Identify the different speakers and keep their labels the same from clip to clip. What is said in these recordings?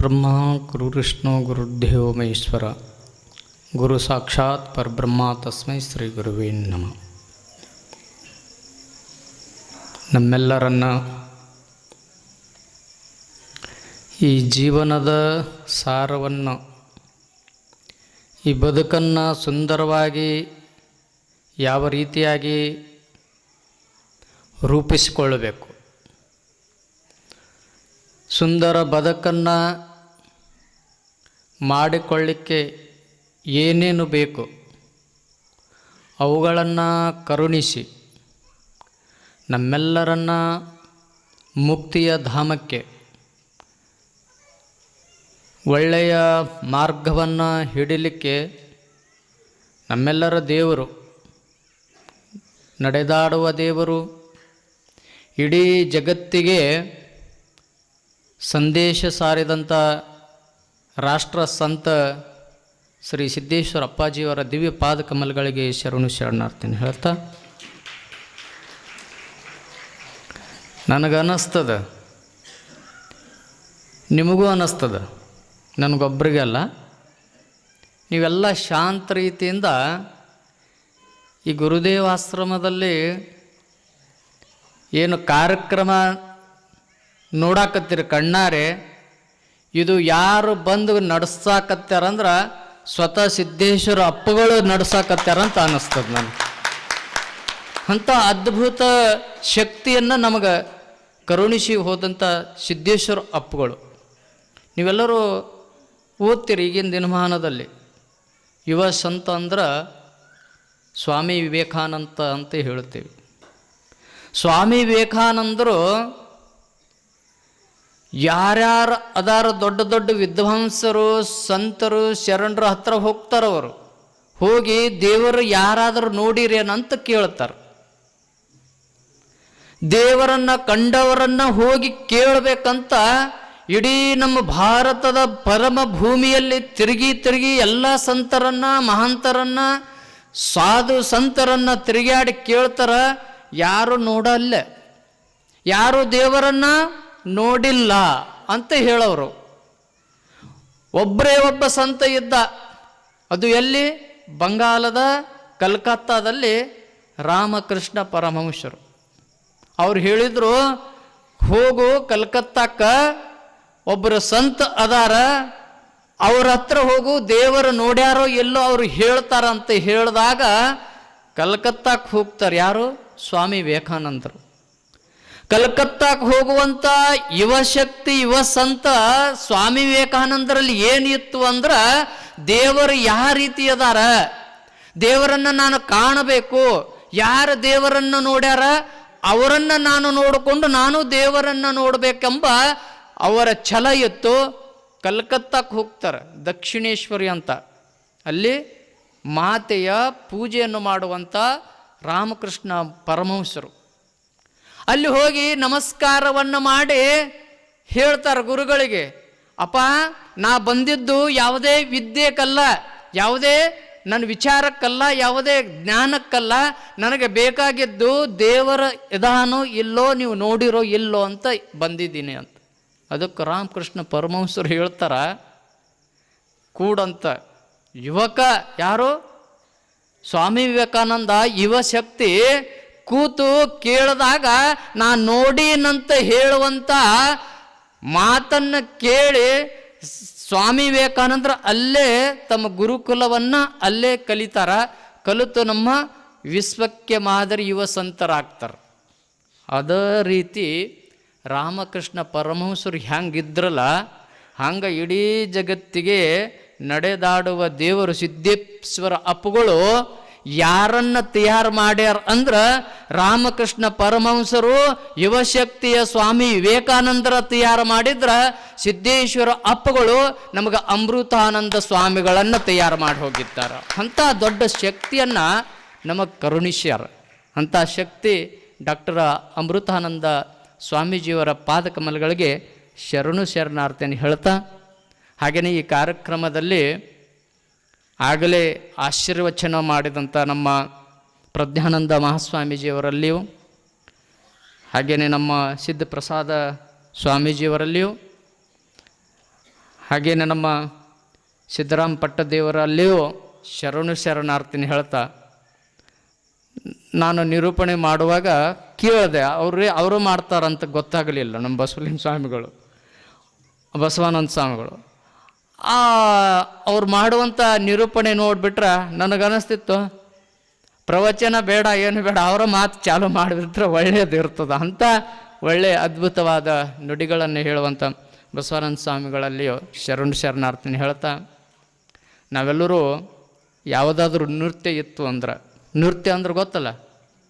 Speaker 1: ಗುರುರ್ಬ್ರಹ್ಮ ಗುರುವಿಷ್ಣು ಗುರುದೇವ ಮಹೇಶ್ವರ. ಗುರು ಸಾಕ್ಷಾತ್ ಪರಬ್ರಹ್ಮ ತಸ್ಮೈ ಶ್ರೀ ಗುರುವೇ ನಮಃ. ನಮ್ಮೆಲ್ಲರನ್ನ ಈ ಜೀವನದ ಸಾರವನ್ನು, ಈ ಬದುಕನ್ನು ಸುಂದರವಾಗಿ ಯಾವ ರೀತಿಯಾಗಿ ರೂಪಿಸಿಕೊಳ್ಳಬೇಕು? ಸುಂದರ ಬದುಕನ್ನು ಮಾಡಿಕೊಳ್ಳಿಕ್ಕೆ ಏನೇನು ಬೇಕು ಅವುಗಳನ್ನು ಕರುಣಿಸಿ ನಮ್ಮೆಲ್ಲರನ್ನ ಮುಕ್ತಿಯ ಧಾಮಕ್ಕೆ ಒಳ್ಳೆಯ ಮಾರ್ಗವನ್ನು ಹಿಡಿಲಿಕ್ಕೆ ನಮ್ಮೆಲ್ಲರ ದೇವರು, ನಡೆದಾಡುವ ದೇವರು ಇಡೀ ಜಗತ್ತಿಗೆ ಸಂದೇಶ ಸಾರಿದಂಥ ರಾಷ್ಟ್ರ ಸಂತ ಶ್ರೀ ಸಿದ್ದೇಶ್ವರ ಅಪ್ಪಾಜಿಯವರ ದಿವ್ಯ ಪಾದ ಕಮಲಗಳಿಗೆ ಶರಣು ಶರಣಾರ್ಥಿನಿ ಹೇಳ್ತಾ. ನನಗನ್ನಿಸ್ತದ ನಿಮಗೂ ಅನ್ನಿಸ್ತದ ನನಗೊಬ್ಬರಿಗಲ್ಲ ನೀವೆಲ್ಲ ಶಾಂತ ರೀತಿಯಿಂದ ಈ ಗುರುದೇವಾಶ್ರಮದಲ್ಲಿ ಏನು ಕಾರ್ಯಕ್ರಮ ನೋಡಾಕತ್ತೀರಿ ಕಣ್ಣಾರೆ. ಇದು ಯಾರು ಬಂದು ನಡೆಸಾಕತ್ತಾರಂದ್ರೆ ಸ್ವತಃ ಸಿದ್ದೇಶ್ವರ ಅಪ್ಪಗಳು ನಡೆಸಾಕತ್ಯಾರಂತ ಅನ್ನಿಸ್ತದೆ ನನಗೆ. ಅಂಥ ಅದ್ಭುತ ಶಕ್ತಿಯನ್ನು ನಮಗೆ ಕರುಣಿಸಿ ಹೋದಂಥ ಸಿದ್ದೇಶ್ವರ ಅಪ್ಪಗಳು. ನೀವೆಲ್ಲರೂ ಓದ್ತೀರಿ ಈಗಿನ ದಿನಮಾನದಲ್ಲಿ. ಯುವ ಸಂತ ಅಂದ್ರೆ ಸ್ವಾಮಿ ವಿವೇಕಾನಂದ ಅಂತ ಹೇಳ್ತೀವಿ. ಸ್ವಾಮಿ ವಿವೇಕಾನಂದರು ಯಾರ್ಯಾರು ಅದಾರ ದೊಡ್ಡ ದೊಡ್ಡ ವಿದ್ವಾಂಸರು, ಸಂತರು, ಶರಣರು ಹತ್ರ ಹೋಗ್ತಾರವರು ಹೋಗಿ ದೇವರು ಯಾರಾದರೂ ನೋಡಿರೇನಂತ ಕೇಳ್ತಾರೆ. ದೇವರನ್ನ ಕಂಡವರನ್ನ ಹೋಗಿ ಕೇಳಬೇಕಂತ ಇಡೀ ನಮ್ಮ ಭಾರತದ ಪರಮ ಭೂಮಿಯಲ್ಲಿ ತಿರುಗಿ ತಿರುಗಿ ಎಲ್ಲ ಸಂತರನ್ನ, ಮಹಾಂತರನ್ನ, ಸಾಧು ಸಂತರನ್ನ ತಿರುಗಾಡಿ ಕೇಳ್ತಾರ, ಯಾರು ನೋಡಲ್ಲ. ಯಾರು ದೇವರನ್ನ ನೋಡಿಲ್ಲ ಅಂತ ಹೇಳೋರು. ಒಬ್ಬರೇ ಒಬ್ಬ ಸಂತ ಇದ್ದ. ಅದು ಎಲ್ಲಿ? ಬಂಗಾಲದ ಕಲ್ಕತ್ತಾದಲ್ಲಿ ರಾಮಕೃಷ್ಣ ಪರಮಹಂಸರು. ಅವ್ರು ಹೇಳಿದರು, ಹೋಗು ಕಲ್ಕತ್ತಾಕ್ಕ ಒಬ್ಬರು ಸಂತ ಅದಾರ, ಅವ್ರ ಹತ್ರ ಹೋಗು, ದೇವರು ನೋಡ್ಯಾರೋ ಎಲ್ಲೋ ಅವ್ರು ಹೇಳ್ತಾರಂತ ಹೇಳಿದಾಗ ಕಲ್ಕತ್ತಾಕ್ಕೆ ಹೋಗ್ತಾರೆ ಯಾರು? ಸ್ವಾಮಿ ವಿವೇಕಾನಂದರು. ಕಲ್ಕತ್ತಾಕ್ಕೆ ಹೋಗುವಂಥ ಯುವ ಶಕ್ತಿ, ಯುವ ಸಂತ ಸ್ವಾಮಿ ವಿವೇಕಾನಂದರಲ್ಲಿ ಏನಿತ್ತು ಅಂದ್ರೆ ದೇವರು ಯಾವ ರೀತಿ ಅದಾರ? ದೇವರನ್ನ ನಾನು ಕಾಣಬೇಕು. ಯಾರು ದೇವರನ್ನ ನೋಡ್ಯಾರ? ಅವರನ್ನ ನಾನು ನೋಡಿಕೊಂಡು ನಾನು ದೇವರನ್ನ ನೋಡಬೇಕೆಂಬ ಅವರ ಛಲ ಇತ್ತು. ಕಲ್ಕತ್ತಾಕ್ಕೆ ಹೋಗ್ತಾರೆ, ದಕ್ಷಿಣೇಶ್ವರಿ ಅಂತ. ಅಲ್ಲಿ ಮಾತೆಯ ಪೂಜೆಯನ್ನು ಮಾಡುವಂಥ ರಾಮಕೃಷ್ಣ ಪರಮಹಂಸರು. ಅಲ್ಲಿ ಹೋಗಿ ನಮಸ್ಕಾರವನ್ನು ಮಾಡಿ ಹೇಳ್ತಾರೆ ಗುರುಗಳಿಗೆ, ಅಪ್ಪ, ನಾ ಬಂದಿದ್ದು ಯಾವುದೇ ವಿದ್ಯೆಕ್ಕಲ್ಲ ಯಾವುದೇ ನನ್ನ ವಿಚಾರಕ್ಕಲ್ಲ, ಯಾವುದೇ ಜ್ಞಾನಕ್ಕಲ್ಲ, ನನಗೆ ಬೇಕಾಗಿದ್ದು ದೇವರ ಇದಾನೋ ಇಲ್ಲೋ, ನೀವು ನೋಡಿರೋ ಇಲ್ಲೋ ಅಂತ ಬಂದಿದ್ದೀನಿ ಅಂತ. ಅದಕ್ಕೆ ರಾಮಕೃಷ್ಣ ಪರಮಹಂಸರು ಹೇಳ್ತಾರ, ಕೂಡಂತ ಯುವಕ ಯಾರು? ಸ್ವಾಮಿ ವಿವೇಕಾನಂದ ಯುವ ಶಕ್ತಿ ಕೂತು ಕೇಳಿದಾಗ ನಾ ನೋಡಿನಂತ ಹೇಳುವಂಥ ಮಾತನ್ನು ಕೇಳಿ ಸ್ವಾಮಿ ವಿವೇಕಾನಂದರು ಅಲ್ಲೇ ತಮ್ಮ ಗುರುಕುಲವನ್ನು ಅಲ್ಲೇ ಕಲಿತಾರ. ಕಲಿತು ನಮ್ಮ ವಿಶ್ವಕ್ಕೆ ಮಾದರಿ ಯುವ ಸಂತರಾಗ್ತಾರೆ. ಅದೇ ರೀತಿ ರಾಮಕೃಷ್ಣ ಪರಮಹಂಸರು ಹೆಂಗಿದ್ರಲ್ಲ ಹಂಗೆ ಇಡೀ ಜಗತ್ತಿಗೆ ನಡೆದಾಡುವ ದೇವರು ಸಿದ್ದೇಶ್ವರ ಅಪ್ಪುಗಳು ಯಾರನ್ನ ತಯಾರು ಮಾಡ್ಯಾರ ಅಂದ್ರೆ ರಾಮಕೃಷ್ಣ ಪರಮಹಂಸರು ಯುವಶಕ್ತಿಯ ಸ್ವಾಮಿ ವಿವೇಕಾನಂದರ ತಯಾರು ಮಾಡಿದ್ರ ಸಿದ್ದೇಶ್ವರ ಅಪ್ಪಗಳು ನಮಗೆ ಅಮೃತಾನಂದ ಸ್ವಾಮಿಗಳನ್ನು ತಯಾರು ಮಾಡಿ ಹೋಗಿದ್ದಾರೆ. ಅಂಥ ದೊಡ್ಡ ಶಕ್ತಿಯನ್ನು ನಮಗೆ ಕರುಣಿಸ್ಯಾರ. ಅಂಥ ಶಕ್ತಿ ಡಾಕ್ಟರ್ ಅಮೃತಾನಂದ ಸ್ವಾಮೀಜಿಯವರ ಪಾದಕಮಲಗಳಿಗೆ ಶರಣು ಶರಣಾರ್ಥಿಯನ್ನು ಹೇಳ್ತಾ ಹಾಗೆಯೇ ಈ ಕಾರ್ಯಕ್ರಮದಲ್ಲಿ ಆಗಲೇ ಆಶೀರ್ವಚನ ಮಾಡಿದಂಥ ನಮ್ಮ ಪ್ರಜ್ಞಾನಂದ ಮಹಾಸ್ವಾಮೀಜಿಯವರಲ್ಲಿಯೂ ಹಾಗೆಯೇ ನಮ್ಮ ಸಿದ್ಧಪ್ರಸಾದ ಸ್ವಾಮೀಜಿಯವರಲ್ಲಿಯೂ ಹಾಗೆಯೇ ನಮ್ಮ ಸಿದ್ದರಾಮ ಪಟ್ಟದೇವರಲ್ಲಿಯೂ ಶರಣು ಶರಣಾರ್ಥಿನಿ ಹೇಳ್ತಾ, ನಾನು ನಿರೂಪಣೆ ಮಾಡುವಾಗ ಕೇಳಿದೆ, ಅವರೇ ಅವರು ಮಾಡ್ತಾರಂತ ಗೊತ್ತಾಗಲಿಲ್ಲ ನಮ್ಮ ಬಸವಲಿಂಗ ಸ್ವಾಮಿಗಳು, ಬಸವಾನಂದ ಸ್ವಾಮಿಗಳು. ಆ, ಅವ್ರು ಮಾಡುವಂಥ ನಿರೂಪಣೆ ನೋಡಿಬಿಟ್ರೆ ನನಗನ್ನಿಸ್ತಿತ್ತು ಪ್ರವಚನ ಬೇಡ, ಏನು ಬೇಡ, ಅವರ ಮಾತು ಚಾಲು ಮಾಡಿಬಿಟ್ರೆ ಒಳ್ಳೆಯದು ಇರ್ತದೆ ಅಂಥ ಒಳ್ಳೆಯ ಅದ್ಭುತವಾದ ನುಡಿಗಳನ್ನು ಹೇಳುವಂಥ ಬಸವಾನಂದ ಸ್ವಾಮಿಗಳಲ್ಲಿಯೋ ಶರಣ್ ಶರಣಾರ್ಥಿನಿ ಹೇಳ್ತಾ, ನಾವೆಲ್ಲರೂ ಯಾವುದಾದ್ರೂ ನೃತ್ಯ ಇತ್ತು ಅಂದ್ರೆ, ನೃತ್ಯ ಅಂದ್ರೆ ಗೊತ್ತಲ್ಲ,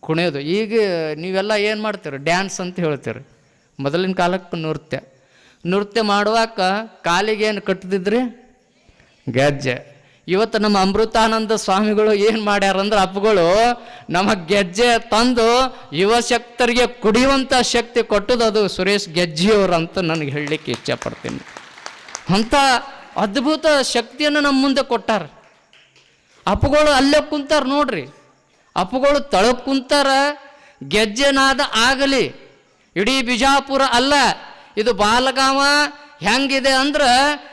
Speaker 1: ಕುಣಿಯೋದು. ಈಗ ನೀವೆಲ್ಲ ಏನು ಮಾಡ್ತೀರಿ? ಡ್ಯಾನ್ಸ್ ಅಂತ ಹೇಳ್ತೀರಿ. ಮೊದಲಿನ ಕಾಲಕ್ಕೆ ನೃತ್ಯ. ನೃತ್ಯ ಮಾಡುವಾಗ ಕಾಲಿಗೆ ಏನು ಕಟ್ಟಿದ್ರಿ ಗೆಜ್ಜೆ. ಇವತ್ತು ನಮ್ಮ ಅಮೃತಾನಂದ ಸ್ವಾಮಿಗಳು ಏನು ಮಾಡ್ಯಾರಂದ್ರೆ ಅಪ್ಪಗಳು, ನಮ್ಮ ಗೆಜ್ಜೆ ತಂದು ಯುವಶಕ್ತರಿಗೆ ಕುಡಿಯುವಂಥ ಶಕ್ತಿ ಕೊಟ್ಟದ್ದು ಅದು ಸುರೇಶ್ ಗೆಜ್ಜಿಯವರು ಅಂತ ನನಗೆ ಹೇಳಲಿಕ್ಕೆ ಇಚ್ಛೆಪಡ್ತೀನಿ ಅಂಥ ಅದ್ಭುತ ಶಕ್ತಿಯನ್ನು ನಮ್ಮ ಮುಂದೆ ಕೊಟ್ಟಾರ. ಅಪ್ಪಗಳು ಅಲ್ಲೇ ಕುಂತಾರ ನೋಡ್ರಿ. ಅಪ್ಪಗಳು ತಳಕ್ ಕುಂತಾರ, ಗೆಜ್ಜೆನಾದ ಆಗಲಿ. ಇಡೀ ಬಿಜಾಪುರ ಅಲ್ಲ ಇದು ಬಾಲಗಾಮ ಹೆಂಗಿದೆ ಅಂದ್ರೆ,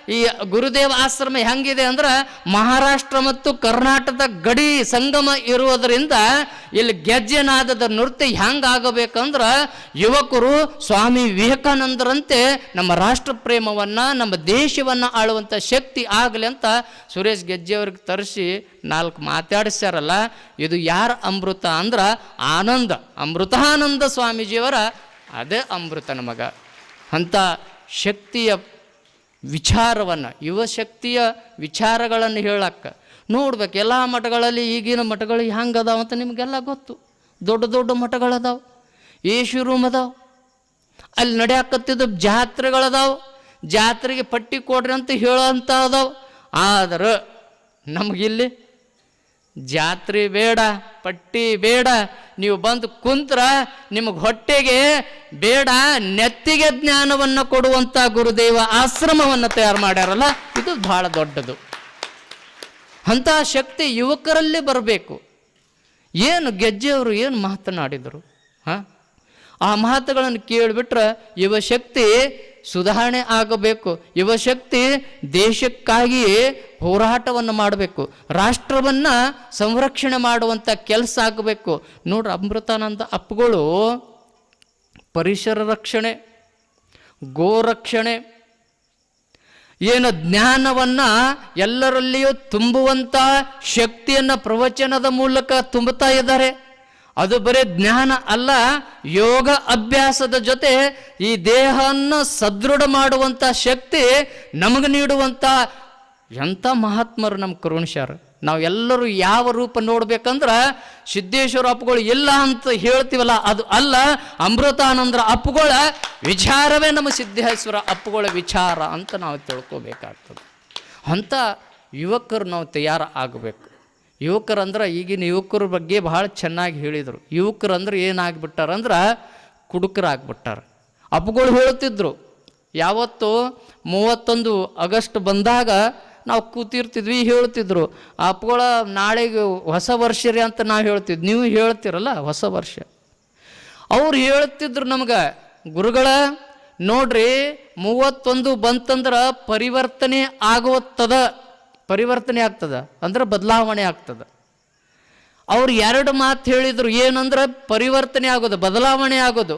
Speaker 1: ಈ ಗುರುದೇವ ಆಶ್ರಮ ಹೆಂಗಿದೆ ಅಂದ್ರೆ, ಮಹಾರಾಷ್ಟ್ರ ಮತ್ತು ಕರ್ನಾಟಕದ ಗಡಿ ಸಂಗಮ ಇರುವುದರಿಂದ ಇಲ್ಲಿ ಗೆಜ್ಜೆನಾದದ ನೃತ್ಯ ಹೆಂಗಾಗಬೇಕಂದ್ರೆ, ಯುವಕರು ಸ್ವಾಮಿ ವಿವೇಕಾನಂದರಂತೆ ನಮ್ಮ ರಾಷ್ಟ್ರ ಪ್ರೇಮವನ್ನು, ನಮ್ಮ ದೇಶವನ್ನು ಆಳುವಂಥ ಶಕ್ತಿ ಆಗಲಿ ಅಂತ ಸುರೇಶ್ ಗೆಜ್ಜೆಯವ್ರಿಗೆ ತರಿಸಿ ನಾಲ್ಕು ಮಾತಾಡಿಸ್ಯಾರಲ್ಲ, ಇದು ಯಾರ ಅಮೃತ ಅಂದ್ರೆ ಆನಂದ, ಅಮೃತಾನಂದ ಸ್ವಾಮೀಜಿಯವರ, ಅದೇ ಅಮೃತ ನಮಗ ಅಂಥ ಶಕ್ತಿಯ ವಿಚಾರವನ್ನು ಯುವಶಕ್ತಿಯ ವಿಚಾರಗಳನ್ನು ಹೇಳಕ್ಕೆ. ನೋಡ್ಬೇಕು, ಎಲ್ಲ ಮಠಗಳಲ್ಲಿ ಈಗಿನ ಮಠಗಳು ಹೆಂಗೆ ಅದಾವ ಅಂತ ನಿಮಗೆಲ್ಲ ಗೊತ್ತು. ದೊಡ್ಡ ದೊಡ್ಡ ಮಠಗಳದಾವೆ ಏಷು ರೂಮ್ ಅದಾವೆ ಅಲ್ಲಿ ನಡೆಯಾಕತ್ತಿದ್ದ ಜಾತ್ರೆಗಳದಾವೆ, ಜಾತ್ರೆಗೆ ಪಟ್ಟಿ ಕೊಡ್ರಿ ಅಂತ ಹೇಳೋಂಥ ಅದಾವೆ ಆದ್ರೆ ನಮಗಿಲ್ಲಿ ಜಾತ್ರೆ ಬೇಡ, ಪಟ್ಟಿ ಬೇಡ, ನೀವು ಬಂದು ಕುಂತ್ರ ನಿಮಗೆ ಹೊಟ್ಟೆಗೆ ಬೇಡ, ನೆತ್ತಿಗೆ ಜ್ಞಾನವನ್ನು ಕೊಡುವಂಥ ಗುರುದೇವ ಆಶ್ರಮವನ್ನು ತಯಾರು ಮಾಡ್ಯಾರಲ್ಲ, ಇದು ಬಹಳ ದೊಡ್ಡದು. ಅಂತಹ ಶಕ್ತಿ ಯುವಕರಲ್ಲಿ ಬರಬೇಕು. ಏನು ಗೆಜ್ಜೆಯವರು ಏನು ಮಾತನಾಡಿದರು, ಹಾಂ? ಆ ಮಾತುಗಳನ್ನು ಕೇಳಿಬಿಟ್ರೆ ಯುವಶಕ್ತಿ ಸುಧಾರಣೆ ಆಗಬೇಕು. ಯುವಶಕ್ತಿ ದೇಶಕ್ಕಾಗಿ ಹೋರಾಟವನ್ನು ಮಾಡಬೇಕು. ರಾಷ್ಟ್ರವನ್ನು ಸಂರಕ್ಷಣೆ ಮಾಡುವಂಥ ಕೆಲಸ ಆಗಬೇಕು. ನೋಡ್ರಿ ಅಮೃತಾನಂದ ಅಪ್ಪಗಳು ಪರಿಸರ ರಕ್ಷಣೆ ಗೋರಕ್ಷಣೆ ಏನು ಜ್ಞಾನವನ್ನು ಎಲ್ಲರಲ್ಲಿಯೂ ತುಂಬುವಂಥ ಶಕ್ತಿಯನ್ನು ಪ್ರವಚನದ ಮೂಲಕ ತುಂಬುತ್ತಾ ಇದ್ದಾರೆ. ಅದು ಬರೀ ಜ್ಞಾನ ಅಲ್ಲ, ಯೋಗ ಅಭ್ಯಾಸದ ಜೊತೆ ಈ ದೇಹವನ್ನು ಸದೃಢ ಮಾಡುವಂಥ ಶಕ್ತಿ ನಮಗೆ ನೀಡುವಂಥ ಎಂಥ ಮಹಾತ್ಮರು ನಮ್ಮ ಕರುಣಶಾರ ನಾವು ಎಲ್ಲರೂ ಯಾವ ರೂಪ ನೋಡ್ಬೇಕಂದ್ರೆ ಸಿದ್ದೇಶ್ವರ ಅಪ್ಪುಗಳು ಇಲ್ಲ ಅಂತ ಹೇಳ್ತೀವಲ್ಲ, ಅದು ಅಲ್ಲ, ಅಮೃತಾನಂದರ ಅಪ್ಪುಗಳ ವಿಚಾರವೇ ನಮ್ಮ ಸಿದ್ದೇಶ್ವರ ಅಪ್ಪುಗಳ ವಿಚಾರ ಅಂತ ನಾವು ತಿಳ್ಕೋಬೇಕಾಗ್ತದೆ. ಅಂಥ ಯುವಕರು ನಾವು ತಯಾರ ಆಗಬೇಕು ಯುವಕರಂದ್ರೆ ಈಗಿನ ಯುವಕರ ಬಗ್ಗೆ ಭಾಳ ಚೆನ್ನಾಗಿ ಹೇಳಿದರು. ಯುವಕರಂದ್ರೆ ಏನಾಗ್ಬಿಟ್ಟಾರಂದ್ರೆ ಕುಡುಕರಾಗ್ಬಿಟ್ಟಾರ. ಅಪ್ಗಳು ಹೇಳುತ್ತಿದ್ದರು ಯಾವತ್ತು ಮೂವತ್ತೊಂದು ಆಗಸ್ಟ್ ಬಂದಾಗ ನಾವು ಕೂತಿರ್ತಿದ್ವಿ ಹೇಳ್ತಿದ್ರು ಅಪ್ಗಳ ನಾಳೆಗೆ ಹೊಸ ವರ್ಷ ರೀ ಅಂತ ನಾವು ಹೇಳ್ತಿದ್ವಿ ನೀವು ಹೇಳ್ತಿರಲ್ಲ ಹೊಸ ವರ್ಷ. ಅವ್ರು ಹೇಳ್ತಿದ್ರು ನಮ್ಗೆ, ಗುರುಗಳ, ನೋಡ್ರಿ ಮೂವತ್ತೊಂದು ಬಂತಂದ್ರೆ ಪರಿವರ್ತನೆ ಆಗುತ್ತದ ಪರಿವರ್ತನೆ ಆಗ್ತದೆ, ಅಂದ್ರೆ ಬದಲಾವಣೆ ಆಗ್ತದೆ. ಅವ್ರು ಎರಡು ಮಾತು ಹೇಳಿದರು ಏನಂದ್ರೆ ಪರಿವರ್ತನೆ ಆಗೋದು, ಬದಲಾವಣೆ ಆಗೋದು.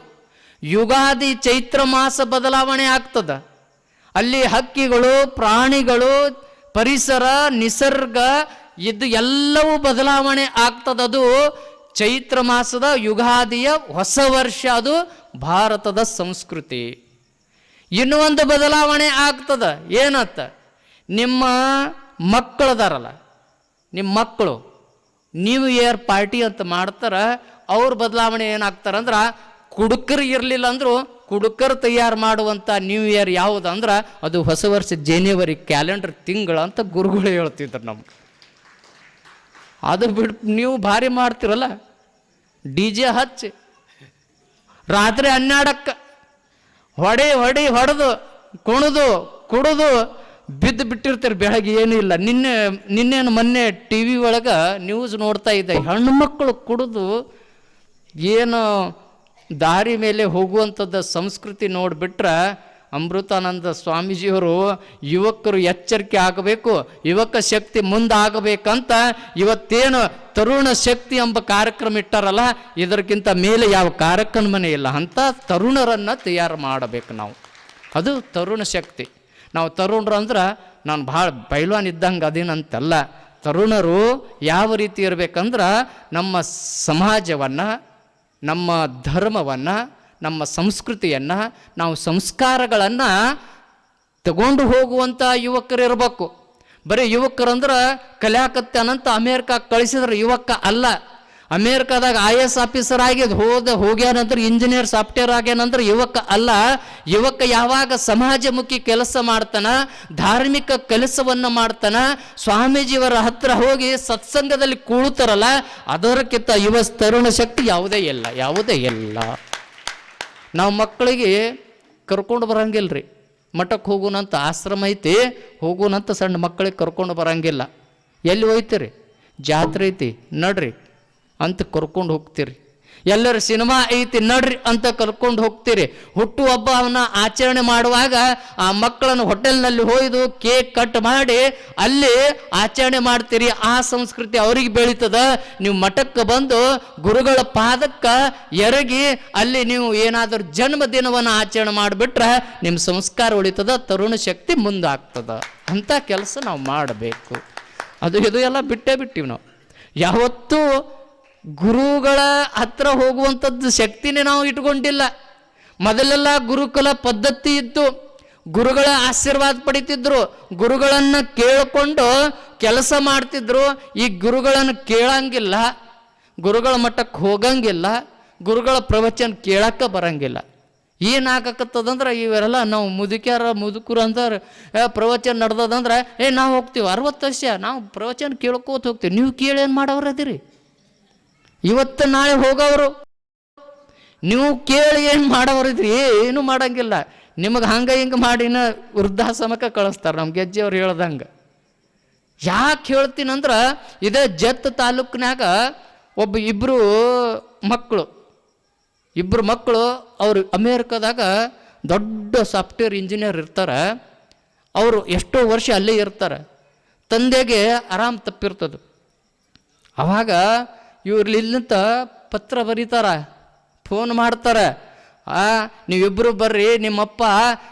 Speaker 1: ಯುಗಾದಿ ಚೈತ್ರ ಮಾಸ ಬದಲಾವಣೆ ಆಗ್ತದೆ. ಅಲ್ಲಿ ಹಕ್ಕಿಗಳು, ಪ್ರಾಣಿಗಳು, ಪರಿಸರ, ನಿಸರ್ಗ, ಇದು ಎಲ್ಲವೂ ಬದಲಾವಣೆ ಆಗ್ತದದು ಚೈತ್ರ ಮಾಸದ ಯುಗಾದಿಯ ಹೊಸ ವರ್ಷ, ಅದು ಭಾರತದ ಸಂಸ್ಕೃತಿ. ಇನ್ನೂ ಒಂದು ಬದಲಾವಣೆ ಆಗ್ತದ ಏನತ್ತ ನಿಮ್ಮ ಮಕ್ಕಳದಾರಲ್ಲ ನಿಮ್ಮ ಮಕ್ಕಳು. ನ್ಯೂ ಇಯರ್ ಪಾರ್ಟಿ ಅಂತ ಮಾಡ್ತಾರೆ, ಅವ್ರ ಬದಲಾವಣೆ ಏನಾಗ್ತಾರಂದ್ರೆ ಕುಡುಕರು ಇರಲಿಲ್ಲ ಅಂದರೂ, ಕುಡುಕರು ತಯಾರು ಮಾಡುವಂಥ ನ್ಯೂ ಇಯರ್ ಯಾವುದು ಅಂದ್ರೆ, ಅದು ಹೊಸ ವರ್ಷ ಜನವರಿ ಕ್ಯಾಲೆಂಡರ್ ತಿಂಗಳು ಅಂತ ಗುರುಗಳು ಹೇಳ್ತಿದ್ರು ನಮ್ಗೆ. ಅದು ಬಿಟ್ಟು ನೀವು ಭಾರಿ ಮಾಡ್ತಿರಲ್ಲ. ಡಿ ಜೆ ಹಚ್ಚಿ. ರಾತ್ರಿ ಹನ್ನೆರಡಕ್ಕೆ. ಹೊಡೆ, ಹೊಡಿ, ಹೊಡೆದು, ಕುಣಿದು, ಕುಡಿದು ಬಿದ್ದು ಬಿಟ್ಟಿರ್ತಾರೆ, ಬೆಳಗ್ಗೆ ಏನೂ ಇಲ್ಲ. ನಿನ್ನೆ, ನಿನ್ನೇನು ಮೊನ್ನೆ ಟಿ ವಿ ಒಳಗೆ ನ್ಯೂಸ್ ನೋಡ್ತಾ ಇದ್ದೆ. ಮಕ್ಕಳು ಕುಡಿದು ಏನು ದಾರಿ ಮೇಲೆ ಹೋಗುವಂಥದ್ದು ಸಂಸ್ಕೃತಿ ನೋಡಿಬಿಟ್ರೆ ಅಮೃತಾನಂದ ಸ್ವಾಮೀಜಿಯವರು ಯುವಕರು ಎಚ್ಚರಿಕೆ ಆಗಬೇಕು, ಯುವಕ ಶಕ್ತಿ ಮುಂದಾಗಬೇಕಂತ ಇವತ್ತೇನು ತರುಣ ಶಕ್ತಿ ಎಂಬ ಕಾರ್ಯಕ್ರಮ ಇಟ್ಟಾರಲ್ಲ, ಇದಕ್ಕಿಂತ ಮೇಲೆ ಯಾವ ಕಾರ್ಯಕ್ರಮನೇ ಇಲ್ಲ. ಅಂತ ತರುಣರನ್ನು ತಯಾರು ಮಾಡಬೇಕು ನಾವು. ಅದು ತರುಣ ಶಕ್ತಿ. ನಾವು ತರುಣರು ಅಂದ್ರೆ ನಾನು ಭಾಳ ಬೈಲ್ವಾನ್ ಇದ್ದಂಗೆ ಅದೇನಂತಲ್ಲ. ತರುಣರು ಯಾವ ರೀತಿ ಇರಬೇಕಂದ್ರೆ ನಮ್ಮ ಸಮಾಜವನ್ನು, ನಮ್ಮ ಧರ್ಮವನ್ನು, ನಮ್ಮ ಸಂಸ್ಕೃತಿಯನ್ನು, ನಾವು ಸಂಸ್ಕಾರಗಳನ್ನು ತಗೊಂಡು ಹೋಗುವಂಥ ಯುವಕರು ಇರಬೇಕು. ಬರೀ ಯುವಕರಂದ್ರೆ ಕಲ್ಯಾಕತ್ತಾನಂತ ಅಮೇರಿಕಾ ಕಳಿಸಿದ್ರೆ ಯುವಕ ಅಲ್ಲ. ಅಮೇರಿಕಾದಾಗ ಐ ಎಸ್ ಆಫೀಸರ್ ಆಗಿ ಹೋದ ಹೋಗ್ಯಾನಂದ್ರೆ ಇಂಜಿನಿಯರ್ ಸಾಫ್ಟ್ವೇರ್ ಆಗ್ಯಾನಂದ್ರೆ ಯುವಕ ಅಲ್ಲ, ಯುವಕ ಯಾವಾಗ ಸಮಾಜಮುಖಿ ಕೆಲಸ ಮಾಡ್ತಾನ, ಧಾರ್ಮಿಕ ಕೆಲಸವನ್ನು ಮಾಡ್ತಾನ, ಸ್ವಾಮೀಜಿಯವರ ಹತ್ರ ಹೋಗಿ ಸತ್ಸಂಗದಲ್ಲಿ ಕೂಳುತ್ತಾರಲ್ಲ, ಅದರಕ್ಕಿಂತ ಯುವ ತರುಣ ಶಕ್ತಿ ಯಾವುದೇ ಇಲ್ಲ ಯಾವುದೇ ಇಲ್ಲ. ನಾವು ಮಕ್ಕಳಿಗೆ ಕರ್ಕೊಂಡು ಬರಂಗಿಲ್ಲ ರೀ ಮಠಕ್ಕೆ ಹೋಗೋಣಂತ ಆಶ್ರಮ ಐತಿ ಹೋಗೋಣಂತ ಸಣ್ಣ ಮಕ್ಕಳಿಗೆ ಕರ್ಕೊಂಡು ಬರಂಗಿಲ್ಲ. ಎಲ್ಲಿ ಹೋಯ್ತೀರಿ? ಜಾತ್ರೆ ಐತಿ, ನಡ್ರಿ. ಅಂತ ಕರ್ಕೊಂಡು ಹೋಗ್ತೀರಿ. ಎಲ್ಲರ ಸಿನಿಮಾ ಐತಿ ನಡ್ರಿ ಅಂತ ಕರ್ಕೊಂಡು ಹೋಗ್ತೀರಿ. ಹುಟ್ಟು ಹುಟ್ಟುಹಬ್ಬವನ್ನ ಆಚರಣೆ ಮಾಡುವಾಗ ಆ ಮಕ್ಕಳನ್ನು ಹೋಟೆಲ್ನಲ್ಲಿ ಹೋಯ್ದು ಕೇಕ್ ಕಟ್ ಮಾಡಿ ಅಲ್ಲಿ ಆಚರಣೆ ಮಾಡ್ತೀರಿ. ಆ ಸಂಸ್ಕೃತಿ ಅವ್ರಿಗೆ ಬೆಳೀತದ. ನೀವು ಮಠಕ್ಕೆ ಬಂದು ಗುರುಗಳ ಪಾದಕ್ಕೆ ಎರಗಿ ಅಲ್ಲಿ ನೀವು ಏನಾದರೂ ಜನ್ಮದಿನವನ್ನು ಆಚರಣೆ ಮಾಡಿಬಿಟ್ರೆ ನಿಮ್ಮ ಸಂಸ್ಕಾರ ಉಳಿತದ, ತರುಣ ಶಕ್ತಿ ಮುಂದಾಗ್ತದ. ಅಂತ ಕೆಲಸ ನಾವು ಮಾಡಬೇಕು. ಅದು ಇದು ಎಲ್ಲ ಬಿಟ್ಟೇ ಬಿಟ್ಟಿವಿ ನಾವು. ಯಾವತ್ತೂ ಗುರುಗಳ ಹತ್ರ ಹೋಗುವಂಥದ್ದು ಶಕ್ತಿನೇ ನಾವು ಇಟ್ಕೊಂಡಿಲ್ಲ. ಮೊದಲೆಲ್ಲ ಗುರುಕುಲ ಪದ್ಧತಿ ಇತ್ತು. ಗುರುಗಳ ಆಶೀರ್ವಾದ ಪಡಿತಿದ್ರು. ಗುರುಗಳನ್ನು ಕೇಳಿಕೊಂಡು ಕೆಲಸ ಮಾಡ್ತಿದ್ರು. ಈ ಗುರುಗಳನ್ನು ಕೇಳಂಗಿಲ್ಲ. ಗುರುಗಳ ಮಟ್ಟಕ್ಕೆ ಹೋಗಂಗಿಲ್ಲ. ಗುರುಗಳ ಪ್ರವಚನ ಕೇಳಕ್ಕೆ ಬರಂಗಿಲ್ಲ. ಏನಾಗಕತ್ತದಂದ್ರೆ ಇವರೆಲ್ಲ ನಾವು ಮುದುಕ್ಯಾರ ಮುದುಕರು ಅಂತಾರೆ ಪ್ರವಚನ ನಡ್ದದಂದ್ರೆ, ಏ, ನಾವು ಹೋಗ್ತೀವಿ. ಅರವತ್ತು ವರ್ಷ, ನಾವು ಪ್ರವಚನ ಕೇಳ್ಕೋತ ಹೋಗ್ತೀವಿ. ನೀವು ಕೇಳಿ ಏನು ಮಾಡೋರದಿರಿ ಇವತ್ತು ನಾಳೆ ಹೋಗೋರು ನೀವು ಕೇಳಿ ಏನು ಮಾಡೋರಿದ್ರಿ ಏನು ಮಾಡಂಗಿಲ್ಲ. ನಿಮಗೆ ಹಂಗೆ ಹಿಂಗೆ ಮಾಡಿನ ವೃದ್ಧಾಶ್ರಮಕ್ಕೆ ಕಳಿಸ್ತಾರೆ ನಮ್ಮ ಗೆಜ್ಜೆಯವ್ರು ಹೇಳ್ದಂಗೆ. ಯಾಕೆ ಹೇಳ್ತೀನಂದ್ರೆ ಇದೇ ಜತ್ ತಾಲೂಕಿನಾಗ ಒಬ್ಬ ಇಬ್ಬರು ಮಕ್ಕಳು ಇಬ್ಬರು ಮಕ್ಕಳು ಅವರು ಅಮೇರಿಕಾದಾಗ ದೊಡ್ಡ ಸಾಫ್ಟ್ವೇರ್ ಇಂಜಿನಿಯರ್ ಇರ್ತಾರೆ. ಅವರು ಎಷ್ಟೋ ವರ್ಷ ಅಲ್ಲೇ ಇರ್ತಾರೆ. ತಂದೆಗೆ ಆರಾಮ್ ತಪ್ಪಿರ್ತದೆ. ಅವಾಗ ಇವ್ರು ಇಲ್ಲಿಂತ ಪತ್ರ ಬರೀತಾರ ಫೋನ್ ಮಾಡ್ತಾರೆ. ಆ ನೀವಿಬ್ಬರು ಬರ್ರಿ, ನಿಮ್ಮಪ್ಪ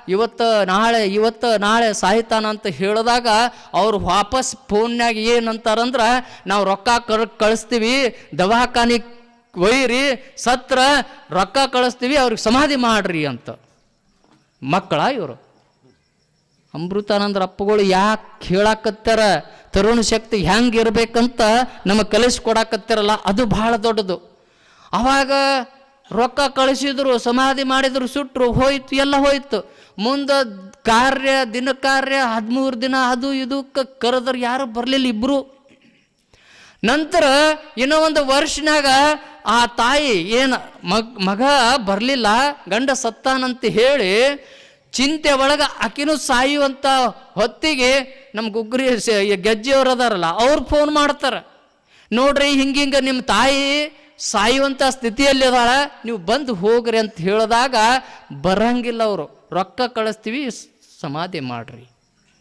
Speaker 1: ಇವತ್ತು ನಾಳೆ ಇವತ್ತು ನಾಳೆ ಸಾಯ್ತಾನ ಅಂತ ಹೇಳಿದಾಗ ಅವ್ರು ವಾಪಸ್ ಫೋನ್ನಾಗ ಏನಂತಾರಂದ್ರೆ, ನಾವು ರೊಕ್ಕ ಕರ್ ಕಳಿಸ್ತೀವಿ, ದವಾಖಾನೆ ಒಯ್ಯಿರಿ ಸತ್ರ ರೊಕ್ಕ ಕಳಿಸ್ತೀವಿ, ಅವ್ರಿಗೆ ಸಮಾಧಿ ಮಾಡ್ರಿ ಅಂತ. ಮಕ್ಕಳ ಇವರು? ಅಮೃತಾನಂದ್ರ ಅಪ್ಪಗಳು ಯಾಕೆ ಹೇಳಾಕತ್ತಾರ? ತರುಣ ಶಕ್ತಿ ಇರ್ಬೇಕಂತ ನಮಗೆ ಕೊಡಕತ್ತಿರಲ್ಲ, ಅದು ಬಹಳ ದೊಡ್ಡದು. ಅವಾಗ ರೊಕ್ಕ ಕಳಿಸಿದ್ರು, ಸಮಾಧಿ ಮಾಡಿದ್ರು ಸುಟ್ಟರು ಹೋಯ್ತು, ಎಲ್ಲ ಹೋಯ್ತು. ಮುಂದೆ ಕಾರ್ಯ, ದಿನ ಕಾರ್ಯ, ಹದಿಮೂರು ದಿನ, ಅದು ಇದು ಕ- ಕರೆದ್ರೆ ಯಾರು ಬರಲಿಲ್ಲ ಇಬ್ಬರು ನಂತರ ಇನ್ನೂ ಒಂದು ವರ್ಷನಾಗ ಆ ತಾಯಿ ಏನು ಮಗ ಮಗ ಬರಲಿಲ್ಲ, ಗಂಡ ಸತ್ತಾನಂತ ಹೇಳಿ ಚಿಂತೆ ಒಳಗೆ ಆಕಿನೂ ಸಾಯುವಂಥ ಹೊತ್ತಿಗೆ ನಮ್ಮ ಗುಗ್ರಿ ಗೆಜ್ಜೆಯವ್ರು ಅದಾರಲ್ಲ, ಅವ್ರು ಫೋನ್ ಮಾಡ್ತಾರೆ. ನೋಡ್ರಿ ಹಿಂಗೆ ನಿಮ್ಮ ತಾಯಿ ಸಾಯುವಂಥ ಸ್ಥಿತಿಯಲ್ಲಿ ಅದಾಳ, ನೀವು ಬಂದು ಹೋಗ್ರಿ ಅಂತ ಹೇಳಿದಾಗ ಬರಂಗಿಲ್ಲ ಅವರು. ರೊಕ್ಕ ಕಳಿಸ್ತೀವಿ ಸಮಾಧಿ ಮಾಡ್ರಿ.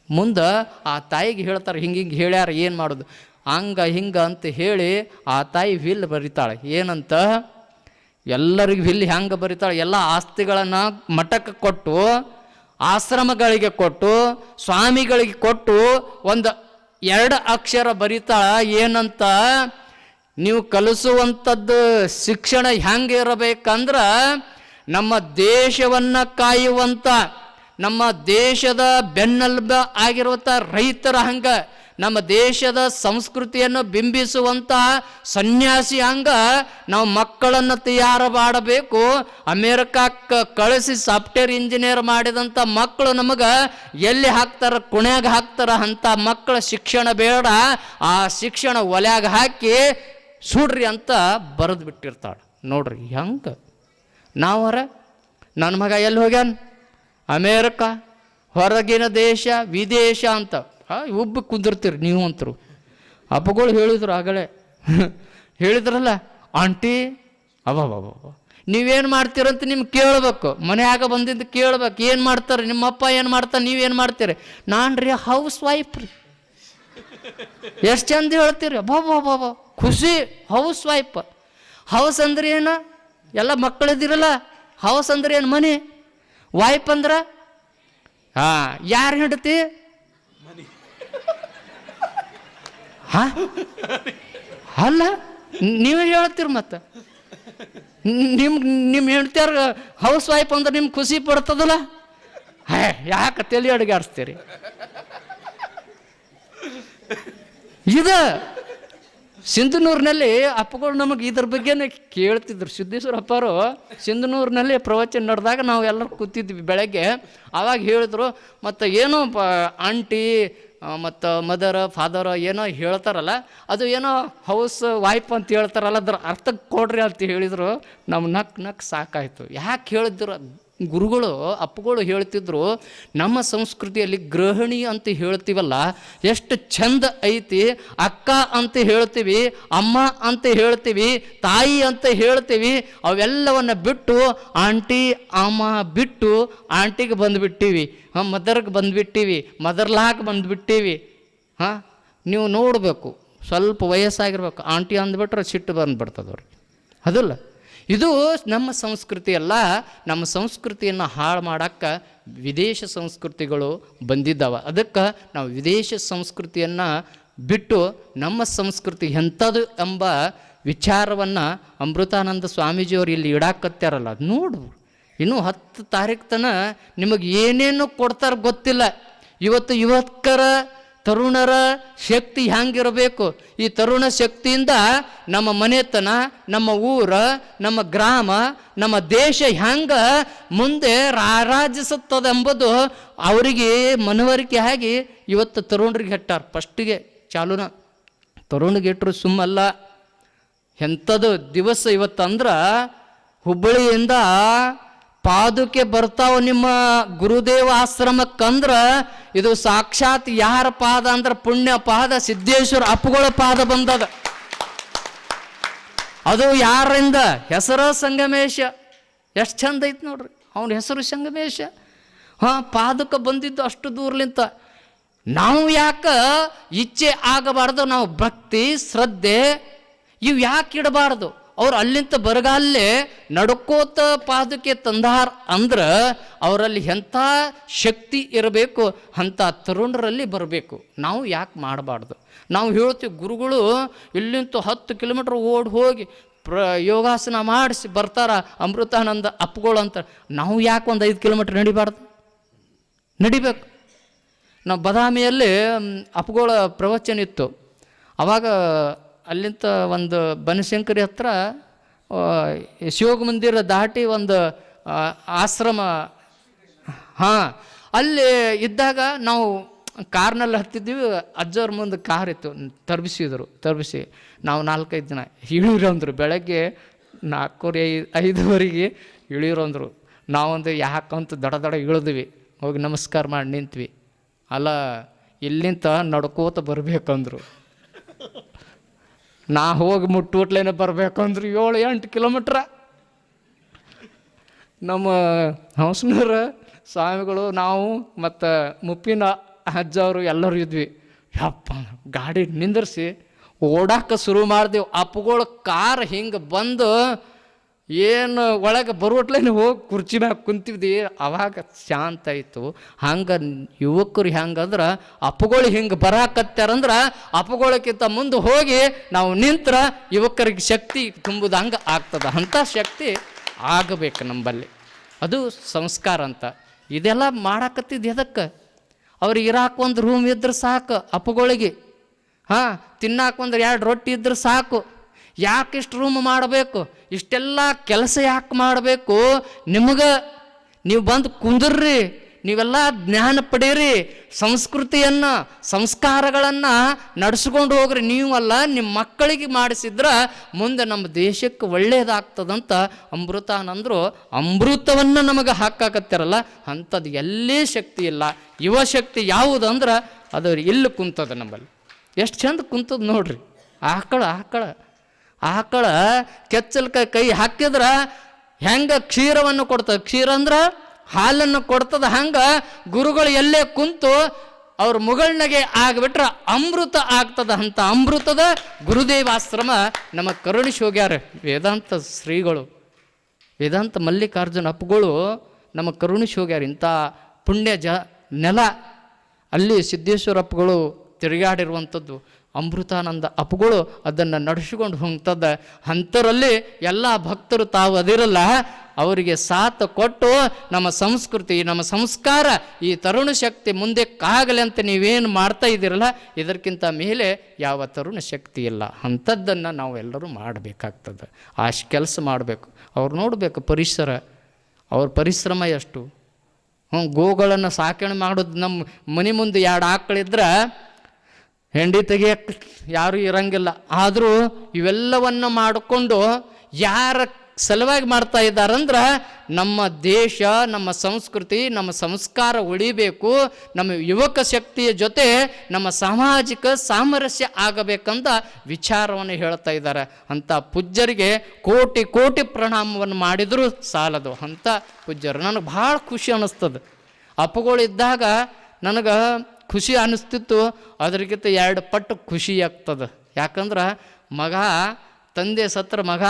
Speaker 1: ಮುಂದೆ ಆ ತಾಯಿಗೆ ಹೇಳ್ತಾರೆ, ಹಿಂಗೆ ಹಿಂಗೆ ಹೇಳ್ಯಾರ, ಏನು ಮಾಡೋದು? ಹಂಗ ಹಿಂಗ ಅಂತ ಹೇಳಿ ಆ ತಾಯಿ ವಿಲ್ ಬರಿತಾಳೆ. ಏನಂತ? ಎಲ್ಲರಿಗೂ ವಿಲ್ ಹೆಂಗೆ ಬರಿತಾಳೆ? ಎಲ್ಲ ಆಸ್ತಿಗಳನ್ನು ಮಠಕ್ಕೆ ಕೊಟ್ಟು ಆಶ್ರಮಗಳಿಗೆ ಕೊಟ್ಟು, ಸ್ವಾಮಿಗಳಿಗೆ ಕೊಟ್ಟು ಒಂದು ಎರಡು ಅಕ್ಷರ ಬರಿತಾ ಏನಂತ? ನೀವು ಕಲಿಸುವಂಥದ್ದು ಶಿಕ್ಷಣ ಹೆಂಗೆ ಇರಬೇಕಂದ್ರೆ ನಮ್ಮ ದೇಶವನ್ನು ಕಾಯುವಂಥ ನಮ್ಮ ದೇಶದ ಬೆನ್ನೆಲುಬ ಆಗಿರುವಂಥ ರೈತರ ಹಂಗ ನಮ್ಮ ದೇಶದ ಸಂಸ್ಕೃತಿಯನ್ನು ಬಿಂಬಿಸುವಂತಹ ಸನ್ಯಾಸಿ ಅಂಗ ನಾವು ಮಕ್ಕಳನ್ನು ತಯಾರು ಮಾಡಬೇಕು ಅಮೇರಿಕಕ್ಕೆ ಕಳಿಸಿ ಸಾಫ್ಟ್ವೇರ್ ಇಂಜಿನಿಯರ್ ಮಾಡಿದಂಥ ಮಕ್ಕಳು ನಮಗೆ ಎಲ್ಲಿ ಹಾಕ್ತಾರ ಕುಣ್ಯಾಗ ಹಾಕ್ತಾರ ಅಂತ ಮಕ್ಕಳ ಶಿಕ್ಷಣ ಬೇಡ. ಆ ಶಿಕ್ಷಣ ಒಲ್ಯಾಗ ಹಾಕಿ ಸುಡ್ರಿ ಅಂತ ಬರೆದು ಬಿಟ್ಟಿರ್ತಾಳೆ. ನೋಡ್ರಿ ಹೆಂಗೆ? ನಾವರ ನನ್ನ ಮಗ ಎಲ್ಲಿ ಹೋಗ್ಯಾನ? ಅಮೇರಿಕ, ಹೊರಗಿನ ದೇಶ, ವಿದೇಶ ಅಂತ. ಆ, ಒಬ್ಬ ಕುಂದಿರ್ತೀರಿ ನೀವು ಅಂತರು. ಅಪ್ಪಗಳು ಹೇಳಿದ್ರು ಆಗಲೇ. ಹೇಳಿದ್ರಲ್ಲ, ಆಂಟಿ ಅಬ್ಬಬ್ಬಬ್ಬ ನೀವೇನು ಮಾಡ್ತೀರಂತ ನಿಮ್ಗೆ ಕೇಳ್ಬೇಕು. ಮನ್ಯಾಗ ಬಂದಿದ್ದು ಕೇಳ್ಬೇಕು, ಏನು ಮಾಡ್ತಾರೆ? ನಿಮ್ಮ ಅಪ್ಪ ಏನು ಮಾಡ್ತಾರೆ? ನೀವೇನು ಮಾಡ್ತೀರಿ? ನಾನು ರೀ ಹೌಸ್ ವೈಫ್ ರೀ. ಎಷ್ಟು ಚಂದ ಹೇಳ್ತೀರಿ? ಅಬ್ಬಬ್ಬಬ್ಬ ಖುಷಿ ಹೌಸ್ ವೈಫ್ ಹೌಸ್ ಅಂದ್ರೆ ಏನು? ಎಲ್ಲ ಮಕ್ಕಳಿದಿರಲ್ಲ. ಹೌಸ್ ಅಂದ್ರೆ ಏನು ಮನೆ? ವೈಫ್ ಅಂದ್ರೆ ಹಾಂ ಯಾರು ಹಿಡ್ತಿ? ಹಾ? ಅಲ್ಲ, ನೀವು ಹೇಳ್ತೀರಿ ಮತ್ತೆ. ನಿಮ್ಮ ನಿಮ್ಮ ಹೆಂಡತಿಯರ್ ಹೌಸ್ ವೈಫ್ ಅಂದ್ರೆ ನಿಮ್ಗೆ ಖುಷಿ ಪಡ್ತದಲ್ಲ? ಹೇ, ಯಾಕೆ ತಲೆ ಅಡುಗೆ ಆಡಿಸ್ತೀರಿ ಇದು ಸಿಂಧನೂರಿನಲ್ಲಿ ಅಪ್ಪಗಳು ನಮಗೆ ಇದ್ರ ಬಗ್ಗೆನೇ ಕೇಳ್ತಿದ್ರು. ಸಿದ್ದೇಶ್ವರ ಅಪ್ಪರು ಸಿಂಧನೂರಿನಲ್ಲಿ ಪ್ರವಚನ ನಡೆದಾಗ ನಾವು ಎಲ್ಲರೂ ಕೂತಿದ್ವಿ ಬೆಳಗ್ಗೆ. ಆವಾಗ ಹೇಳಿದ್ರು, ಮತ್ತು ಏನೋ ಪ, ಆಂಟಿ ಮತ್ತು ಮದರ್ ಫಾದರ್ ಏನೋ ಹೇಳ್ತಾರಲ್ಲ, ಅದು ಏನೋ ಹೌಸ್ ವೈಫ್ ಅಂತ ಹೇಳ್ತಾರಲ್ಲ, ಅದ್ರ ಅರ್ಥ ಕೊಡ್ರಿ ಅಂತ ಹೇಳಿದರು. ನಮ್ಮ ನಕ್ ನಕ್ ಸಾಕಾಯಿತು. ಯಾಕೆ ಹೇಳಿದ್ರು? ಗುರುಗಳು, ಅಪ್ಪುಗಳು ಹೇಳ್ತಿದ್ರು, ನಮ್ಮ ಸಂಸ್ಕೃತಿಯಲ್ಲಿ ಗೃಹಿಣಿ ಅಂತ ಹೇಳ್ತೀವಲ್ಲ, ಎಷ್ಟು ಚಂದ ಐತಿ, ಅಕ್ಕ ಅಂತ ಹೇಳ್ತೀವಿ, ಅಮ್ಮ ಅಂತ ಹೇಳ್ತೀವಿ, ತಾಯಿ ಅಂತ ಹೇಳ್ತೀವಿ, ಅವೆಲ್ಲವನ್ನ ಬಿಟ್ಟು ಆಂಟಿ, ಅಮ್ಮ ಬಿಟ್ಟು ಆಂಟಿಗೆ ಬಂದುಬಿಟ್ಟಿವಿ. ಹಾಂ, ಮದರ್ಗೆ ಬಂದುಬಿಟ್ಟಿವಿ ಮದರ್ಲಾಕ್ ಬಂದುಬಿಟ್ಟಿವಿ. ಹಾಂ, ನೀವು ನೋಡಬೇಕು, ಸ್ವಲ್ಪ ವಯಸ್ಸಾಗಿರ್ಬೇಕು, ಆಂಟಿ ಅಂದ್ಬಿಟ್ರೆ ಸಿಟ್ಟು ಬಂದುಬಿಡ್ತದವ್ರಿಗೆ ಅದಲ್ಲ. ಇದು ನಮ್ಮ ಸಂಸ್ಕೃತಿ ಅಲ್ಲ. ನಮ್ಮ ಸಂಸ್ಕೃತಿಯನ್ನು ಹಾಳು ಮಾಡೋಕ್ಕೆ ವಿದೇಶ ಸಂಸ್ಕೃತಿಗಳು ಬಂದಿದ್ದಾವೆ. ಅದಕ್ಕೆ ನಾವು ವಿದೇಶ ಸಂಸ್ಕೃತಿಯನ್ನು ಬಿಟ್ಟು ನಮ್ಮ ಸಂಸ್ಕೃತಿ ಎಂಥದ್ದು ಎಂಬ ವಿಚಾರವನ್ನು ಅಮೃತಾನಂದ ಸ್ವಾಮೀಜಿಯವರು ಇಲ್ಲಿ ಇಡಾಕತ್ತಾರಲ್ಲ ನೋಡು. ಇನ್ನೂ ಹತ್ತು ತಾರೀಕು ತನ ನಿಮಗೆ ಏನೇನು ಕೊಡ್ತಾರೆ ಗೊತ್ತಿಲ್ಲ. ಇವತ್ತು ಯುವಕರ ತರುಣರ ಶಕ್ತಿ ಹ್ಯಾಂಗಿರಬೇಕು? ಈ ತರುಣ ಶಕ್ತಿಯಿಂದ ನಮ್ಮ ಮನೆತನ, ನಮ್ಮ ಊರ, ನಮ್ಮ ಗ್ರಾಮ, ನಮ್ಮ ದೇಶ ಹ್ಯಾಂಗ ಮುಂದೆ ರಾರಾಜಿಸುತ್ತದೆಂಬುದು ಅವರಿಗೆ ಮನವರಿಕೆ ಆಗಿ ಇವತ್ತು ತರುಣರಿಗೆ ಹೆಟ್ಟಾರ. ಫಸ್ಟಿಗೆ ಚಾಲುನ. ತರುಣಿಗೆ ಇಟ್ಟರು ಸುಮ್ಮಲ್ಲ. ಎಂಥದ್ದು ದಿವಸ ಇವತ್ತಂದ್ರೆ ಹುಬ್ಬಳ್ಳಿಯಿಂದ ಪಾದುಕೆ ಬರ್ತಾವ ನಿಮ್ಮ ಗುರುದೇವ ಆಶ್ರಮಕ್ಕಂದ್ರ, ಇದು ಸಾಕ್ಷಾತ್ ಯಾರ ಪಾದ ಅಂದ್ರೆ ಪುಣ್ಯ ಪಾದ, ಸಿದ್ದೇಶ್ವರ ಅಪ್ಪುಗಳ ಪಾದ ಬಂದದ. ಅದು ಯಾರಿಂದ? ಹೆಸರ ಸಂಗಮೇಶ. ಎಷ್ಟು ಚಂದ ಐತೆ ನೋಡ್ರಿ, ಅವನ ಹೆಸರು ಸಂಗಮೇಶ. ಹಾಂ, ಪಾದಕ ಬಂದಿದ್ದು ಅಷ್ಟು ದೂರ್ಲಿಂತ. ನಾವು ಯಾಕೆ ಇಚ್ಛೆ ಆಗಬಾರ್ದು, ನಾವು ಭಕ್ತಿ, ಶ್ರದ್ಧೆ, ಇವು ಯಾಕೆ ಇಡಬಾರ್ದು? ಅವ್ರು ಅಲ್ಲಿಂತ ಬರಗಾಲೇ ನಡ್ಕೋತ ಪಾದಕ್ಕೆ ತಂದಾರ ಅಂದ್ರೆ ಅವರಲ್ಲಿ ಎಂಥ ಶಕ್ತಿ ಇರಬೇಕು, ಅಂಥ ತರುಣರಲ್ಲಿ ಬರಬೇಕು. ನಾವು ಯಾಕೆ ಮಾಡಬಾರ್ದು? ನಾವು ಹೇಳ್ತೀವಿ, ಗುರುಗಳು ಇಲ್ಲಿಂತ ಹತ್ತು ಕಿಲೋಮೀಟ್ರ್ ಓಡಿ ಹೋಗಿ ಪ್ರ ಯೋಗಾಸನ ಮಾಡಿಸಿ ಬರ್ತಾರ ಅಮೃತಾನಂದ ಅಪ್ಪಗಳು ಅಂತ, ನಾವು ಯಾಕೆ ಒಂದು ಐದು ಕಿಲೋಮೀಟ್ರ್ ನಡಿಬಾರ್ದು? ನಡಿಬೇಕು. ನಾವು ಬದಾಮಿಯಲ್ಲಿ ಅಪ್ಗಳ ಅಪ್ಪಗಳ ಪ್ರವಚನ ಇತ್ತು. ಅವಾಗ ಅಲ್ಲಿಂದ ಒಂದು ಬನಶಂಕರಿ ಹತ್ರ ಶಿವಗ ಮಂದಿರ ದಾಟಿ ಒಂದು ಆಶ್ರಮ, ಹಾಂ, ಅಲ್ಲಿ ಇದ್ದಾಗ ನಾವು ಕಾರ್ನಲ್ಲಿ ಹತ್ತಿದ್ದೀವಿ, ಅಜ್ಜವ್ರ ಮುಂದೆ ಕಾರ್ ಇತ್ತು, ತರ್ಬಿಸಿದ್ರು, ತರ್ಬಿಸಿ. ನಾವು ನಾಲ್ಕೈದು ಜನ ಅಂದರು ಬೆಳಗ್ಗೆ ನಾಲ್ಕೂವರೆ ಐ, ಐದುವರೆಗೆ ಅಂದರು ನಾವೊಂದು ಯಾಕಂತ ದಡ ದಡ ಇಳಿದ್ವಿ. ಹೋಗಿ ನಮಸ್ಕಾರ ಮಾಡಿ ನಿಂತ್ವಿ. ಅಲ್ಲ, ಇಲ್ಲಿಂತ ನಡ್ಕೋತ ಬರಬೇಕಂದ್ರು. ನಾ ಹೋಗಿ ಮುಟ್ಟುಟ್ಲೇನೆ ಅಂದ್ರೆ ಏಳು ಎಂಟು ಕಿಲೋಮೀಟ್ರ. ನಮ್ಮ ಹಂಸನೂರ ಸ್ವಾಮಿಗಳು, ನಾವು ಮತ್ತು ಮುಪ್ಪಿನ ಅಜ್ಜವರು ಎಲ್ಲರೂ ಇದ್ವಿ. ಯಪ್ಪ, ಗಾಡಿ ನಿಂದಿರಿಸಿ, ಓಡಾಕ ಶುರು ಮಾಡ್ದೆವು. ಅಪ್ಪಗಳು ಕಾರ್ ಹಿಂಗೆ ಬಂದು ಏನು ಒಳಗೆ ಬರುವಟ್ಲೇನೆ ಹೋಗಿ ಕುರ್ಚಿ ಮ್ಯಾಗ ಕುಂತಿದ್ವಿ ಅವಾಗ ಶಾಂತ ಆಯಿತು. ಹಂಗೆ ಯುವಕರು ಹೆಂಗಂದ್ರೆ ಅಪ್ಪುಗಳು ಹಿಂಗೆ ಬರಾಕತ್ತಾರಂದ್ರೆ ಅಪ್ಪುಗಳಕ್ಕಿಂತ ಮುಂದೆ ಹೋಗಿ ನಾವು ನಿಂತ್ರ ಯುವಕರಿಗೆ ಶಕ್ತಿ ತುಂಬುದಂಗೆ ಆಗ್ತದೆ. ಅಂಥ ಶಕ್ತಿ ಆಗಬೇಕು ನಂಬಲ್ಲಿ. ಅದು ಸಂಸ್ಕಾರ ಅಂತ. ಇದೆಲ್ಲ ಮಾಡಾಕತ್ತಿದ್ದು ಎದಕ್ಕೆ? ಅವ್ರಿಗೆ ಇರಾಕ ಒಂದು ರೂಮ್ ಇದ್ರೆ ಸಾಕು ಅಪ್ಪಗಳಿಗೆ. ಹಾಂ, ತಿನ್ನಾಕ ಒಂದು ಎರಡು ರೊಟ್ಟಿ ಇದ್ರೆ ಸಾಕು. ಯಾಕೆ ಇಷ್ಟು ರೂಮ್ ಮಾಡಬೇಕು? ಇಷ್ಟೆಲ್ಲ ಕೆಲಸ ಯಾಕೆ ಮಾಡಬೇಕು? ನಿಮಗೆ ನೀವು ಬಂದು ಕುಂದರ್ರಿ, ನೀವೆಲ್ಲ ಜ್ಞಾನ ಪಡೀರಿ, ಸಂಸ್ಕೃತಿಯನ್ನು, ಸಂಸ್ಕಾರಗಳನ್ನು ನಡೆಸ್ಕೊಂಡು ಹೋಗ್ರಿ. ನೀವಲ್ಲ ನಿಮ್ಮ ಮಕ್ಕಳಿಗೆ ಮಾಡಿಸಿದ್ರೆ ಮುಂದೆ ನಮ್ಮ ದೇಶಕ್ಕೆ ಒಳ್ಳೆಯದಾಗ್ತದಂತ ಅಮೃತ ಅನ್ನಂದ್ರು ಅಮೃತವನ್ನು ನಮಗೆ ಹಾಕಾಕತ್ತಿರಲ್ಲ ಅಂಥದ್ದು ಎಲ್ಲೇ ಶಕ್ತಿ ಇಲ್ಲ. ಯುವ ಶಕ್ತಿ ಯಾವುದಂದ್ರೆ ಅದು ಇಲ್ಲಿ ಕುಂತದ ನಮ್ಮಲ್ಲಿ. ಎಷ್ಟು ಚಂದ ಕುಂತದ ನೋಡ್ರಿ. ಆಕಳ ಆಕಳ. ಆಕಳ ಕೆಚ್ಚಲ್ಕ ಕೈ ಹಾಕಿದ್ರೆ ಹೆಂಗೆ ಕ್ಷೀರವನ್ನು ಕೊಡ್ತದೆ? ಕ್ಷೀರ ಅಂದ್ರೆ ಹಾಲನ್ನು ಕೊಡ್ತದೆ ಹಂಗೆ ಗುರುಗಳು ಎಲ್ಲೇ ಕುಂತು ಅವ್ರ ಮುಗಳ್ನಗೆ ಆಗ್ಬಿಟ್ರೆ ಅಮೃತ ಆಗ್ತದ ಅಂತ ಅಮೃತದ ಗುರುದೇವಾಶ್ರಮ ನಮ್ಮ ಕರುಣಿಸಿ ಹೋಗ್ಯಾರ ವೇದಾಂತ ಶ್ರೀಗಳು, ವೇದಾಂತ ಮಲ್ಲಿಕಾರ್ಜುನ ಅಪ್ಪುಗಳು ನಮ್ಮ ಕರುಣಿಸಿ ಹೋಗ್ಯಾರ ಇಂಥ ಪುಣ್ಯ ಜ ನೆಲ. ಅಲ್ಲಿ ಸಿದ್ದೇಶ್ವರ ಅಪ್ಪಗಳು ತಿರುಗಾಡಿರುವಂಥದ್ದು. ಅಮೃತಾನಂದ ಅಪ್ಗಳು ಅದನ್ನು ನಡೆಸಿಕೊಂಡು ಹೋಗ್ತದ ಅಂಥರಲ್ಲಿ ಎಲ್ಲ ಭಕ್ತರು ತಾವು ಅದಿರಲ್ಲ. ಅವರಿಗೆ ಸಾಥ ಕೊಟ್ಟು ನಮ್ಮ ಸಂಸ್ಕೃತಿ, ನಮ್ಮ ಸಂಸ್ಕಾರ ಈ ತರುಣ ಶಕ್ತಿ ಮುಂದೆ ಕಾಗಲಿ ಅಂತ ನೀವೇನು ಮಾಡ್ತಾ ಇದ್ದೀರಲ್ಲ, ಇದಕ್ಕಿಂತ ಮೇಲೆ ಯಾವ ತರುಣ ಶಕ್ತಿ ಇಲ್ಲ. ಅಂಥದ್ದನ್ನು ನಾವು ಎಲ್ಲರೂ ಮಾಡಬೇಕಾಗ್ತದೆ. ಆಶ್ ಕೆಲಸ ಮಾಡಬೇಕು. ಅವ್ರು ನೋಡಬೇಕು ಪರಿಸರ. ಅವ್ರ ಪರಿಶ್ರಮ ಎಷ್ಟು? ಹ್ಞೂ ಗೋಗಳನ್ನು ಸಾಕಣೆ ಮಾಡೋದು ನಮ್ಮ ಮನೆ ಮುಂದೆ ಎರಡು ಆಕಳಿದ್ರೆ ಹೆಂಡಿ ತೆಗಿಯಕ್ಕೆ ಯಾರೂ ಇರಂಗಿಲ್ಲ. ಆದರೂ ಇವೆಲ್ಲವನ್ನು ಮಾಡಿಕೊಂಡು ಯಾರ ಸಲುವಾಗಿ ಮಾಡ್ತಾ ಇದ್ದಾರಂದ್ರೆ ನಮ್ಮ ದೇಶ, ನಮ್ಮ ಸಂಸ್ಕೃತಿ, ನಮ್ಮ ಸಂಸ್ಕಾರ ಉಳಿಬೇಕು. ನಮ್ಮ ಯುವಕ ಶಕ್ತಿಯ ಜೊತೆ ನಮ್ಮ ಸಾಮಾಜಿಕ ಸಾಮರಸ್ಯ ಆಗಬೇಕಂತ ವಿಚಾರವನ್ನು ಹೇಳ್ತಾ ಇದ್ದಾರೆ. ಅಂಥ ಪೂಜ್ಯರಿಗೆ ಕೋಟಿ ಕೋಟಿ ಪ್ರಣಾಮವನ್ನು ಮಾಡಿದರೂ ಸಾಲದು. ಅಂಥ ಪೂಜ್ಯರು. ನನಗೆ ಭಾಳ ಖುಷಿ ಅನ್ನಿಸ್ತದೆ. ಅಪ್ಪಗಳಿದ್ದಾಗ ನನಗೆ ಖುಷಿ ಅನ್ನಿಸ್ತಿತ್ತು, ಅದರಿಗಿಂತ ಎರಡು ಪಟ್ಟು ಖುಷಿ ಆಗ್ತದೆ. ಯಾಕಂದ್ರೆ ಮಗ, ತಂದೆ ಸತ್ರ ಮಗ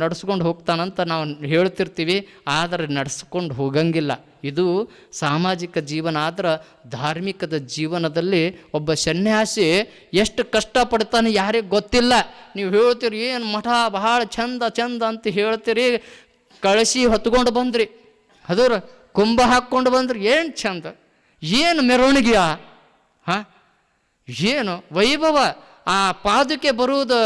Speaker 1: ನಡ್ಸ್ಕೊಂಡು ಹೋಗ್ತಾನಂತ ನಾವು ಹೇಳ್ತಿರ್ತೀವಿ, ಆದರೆ ನಡ್ಸ್ಕೊಂಡು ಹೋಗಂಗಿಲ್ಲ. ಇದು ಸಾಮಾಜಿಕ ಜೀವನ, ಆದ್ರೆ ಧಾರ್ಮಿಕದ ಜೀವನದಲ್ಲಿ ಒಬ್ಬ ಸನ್ಯಾಸಿ ಎಷ್ಟು ಕಷ್ಟಪಡ್ತಾನೆ ಯಾರಿಗೆ ಗೊತ್ತಿಲ್ಲ. ನೀವು ಹೇಳ್ತೀರಿ, ಏನು ಮಠ ಬಹಳ ಚಂದ ಚಂದ ಅಂತ ಹೇಳ್ತೀರಿ ಕಳಿಸಿ ಹೊತ್ಕೊಂಡು ಬಂದ್ರಿ. ಅದರ ಕುಂಭ ಹಾಕ್ಕೊಂಡು ಬಂದ್ರಿ, ಏನು ಚಂದ. ಏನು ಮೆರವಣಿಗೆಯ? ಹಾಂ? ಏನು? ವೈಭವ. ಆ ಪಾದಕ್ಕೆ ಬರುವುದು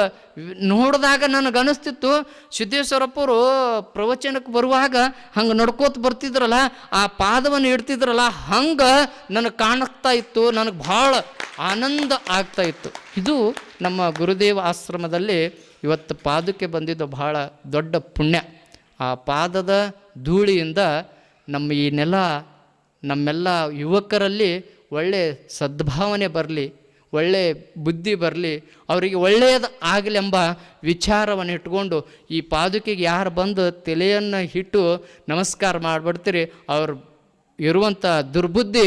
Speaker 1: ನೋಡಿದಾಗ ನನಗೆ ಅನಿಸ್ತಿತ್ತು, ಸಿದ್ದೇಶ್ವರಪ್ಪರು ಪ್ರವಚನಕ್ಕೆ ಬರುವಾಗ ಹಂಗೆ ನಡ್ಕೋತ ಬರ್ತಿದ್ರಲ್ಲ, ಆ ಪಾದವನ್ನು ಇಡ್ತಿದ್ರಲ್ಲ, ಹಂಗೆ ನನಗೆ ಕಾಣಿಸ್ತಾ ಇತ್ತು, ನನಗೆ ಭಾಳ ಆನಂದ ಆಗ್ತಾ ಇತ್ತು. ಇದು ನಮ್ಮ ಗುರುದೇವ ಆಶ್ರಮದಲ್ಲಿ ಇವತ್ತು ಪಾದಕ್ಕೆ ಬಂದಿದ್ದು ಬಹಳ ದೊಡ್ಡ ಪುಣ್ಯ. ಆ ಪಾದದ ಧೂಳಿಯಿಂದ ನಮ್ಮ ಈ ನೆಲ, ನಮ್ಮೆಲ್ಲ ಯುವಕರಲ್ಲಿ ಒಳ್ಳೆ ಸದ್ಭಾವನೆ ಬರಲಿ ಒಳ್ಳೆಯ ಬುದ್ಧಿ ಬರಲಿ, ಅವರಿಗೆ ಒಳ್ಳೆಯದು ಆಗಲೆಂಬ ವಿಚಾರವನ್ನು ಇಟ್ಕೊಂಡು ಈ ಪಾದುಕೆಗೆ ಯಾರು ಬಂದು ತಲೆಯನ್ನು ಇಟ್ಟು ನಮಸ್ಕಾರ ಮಾಡಿಬಿಡ್ತೀರಿ, ಅವ್ರು ಇರುವಂಥ ದುರ್ಬುದ್ಧಿ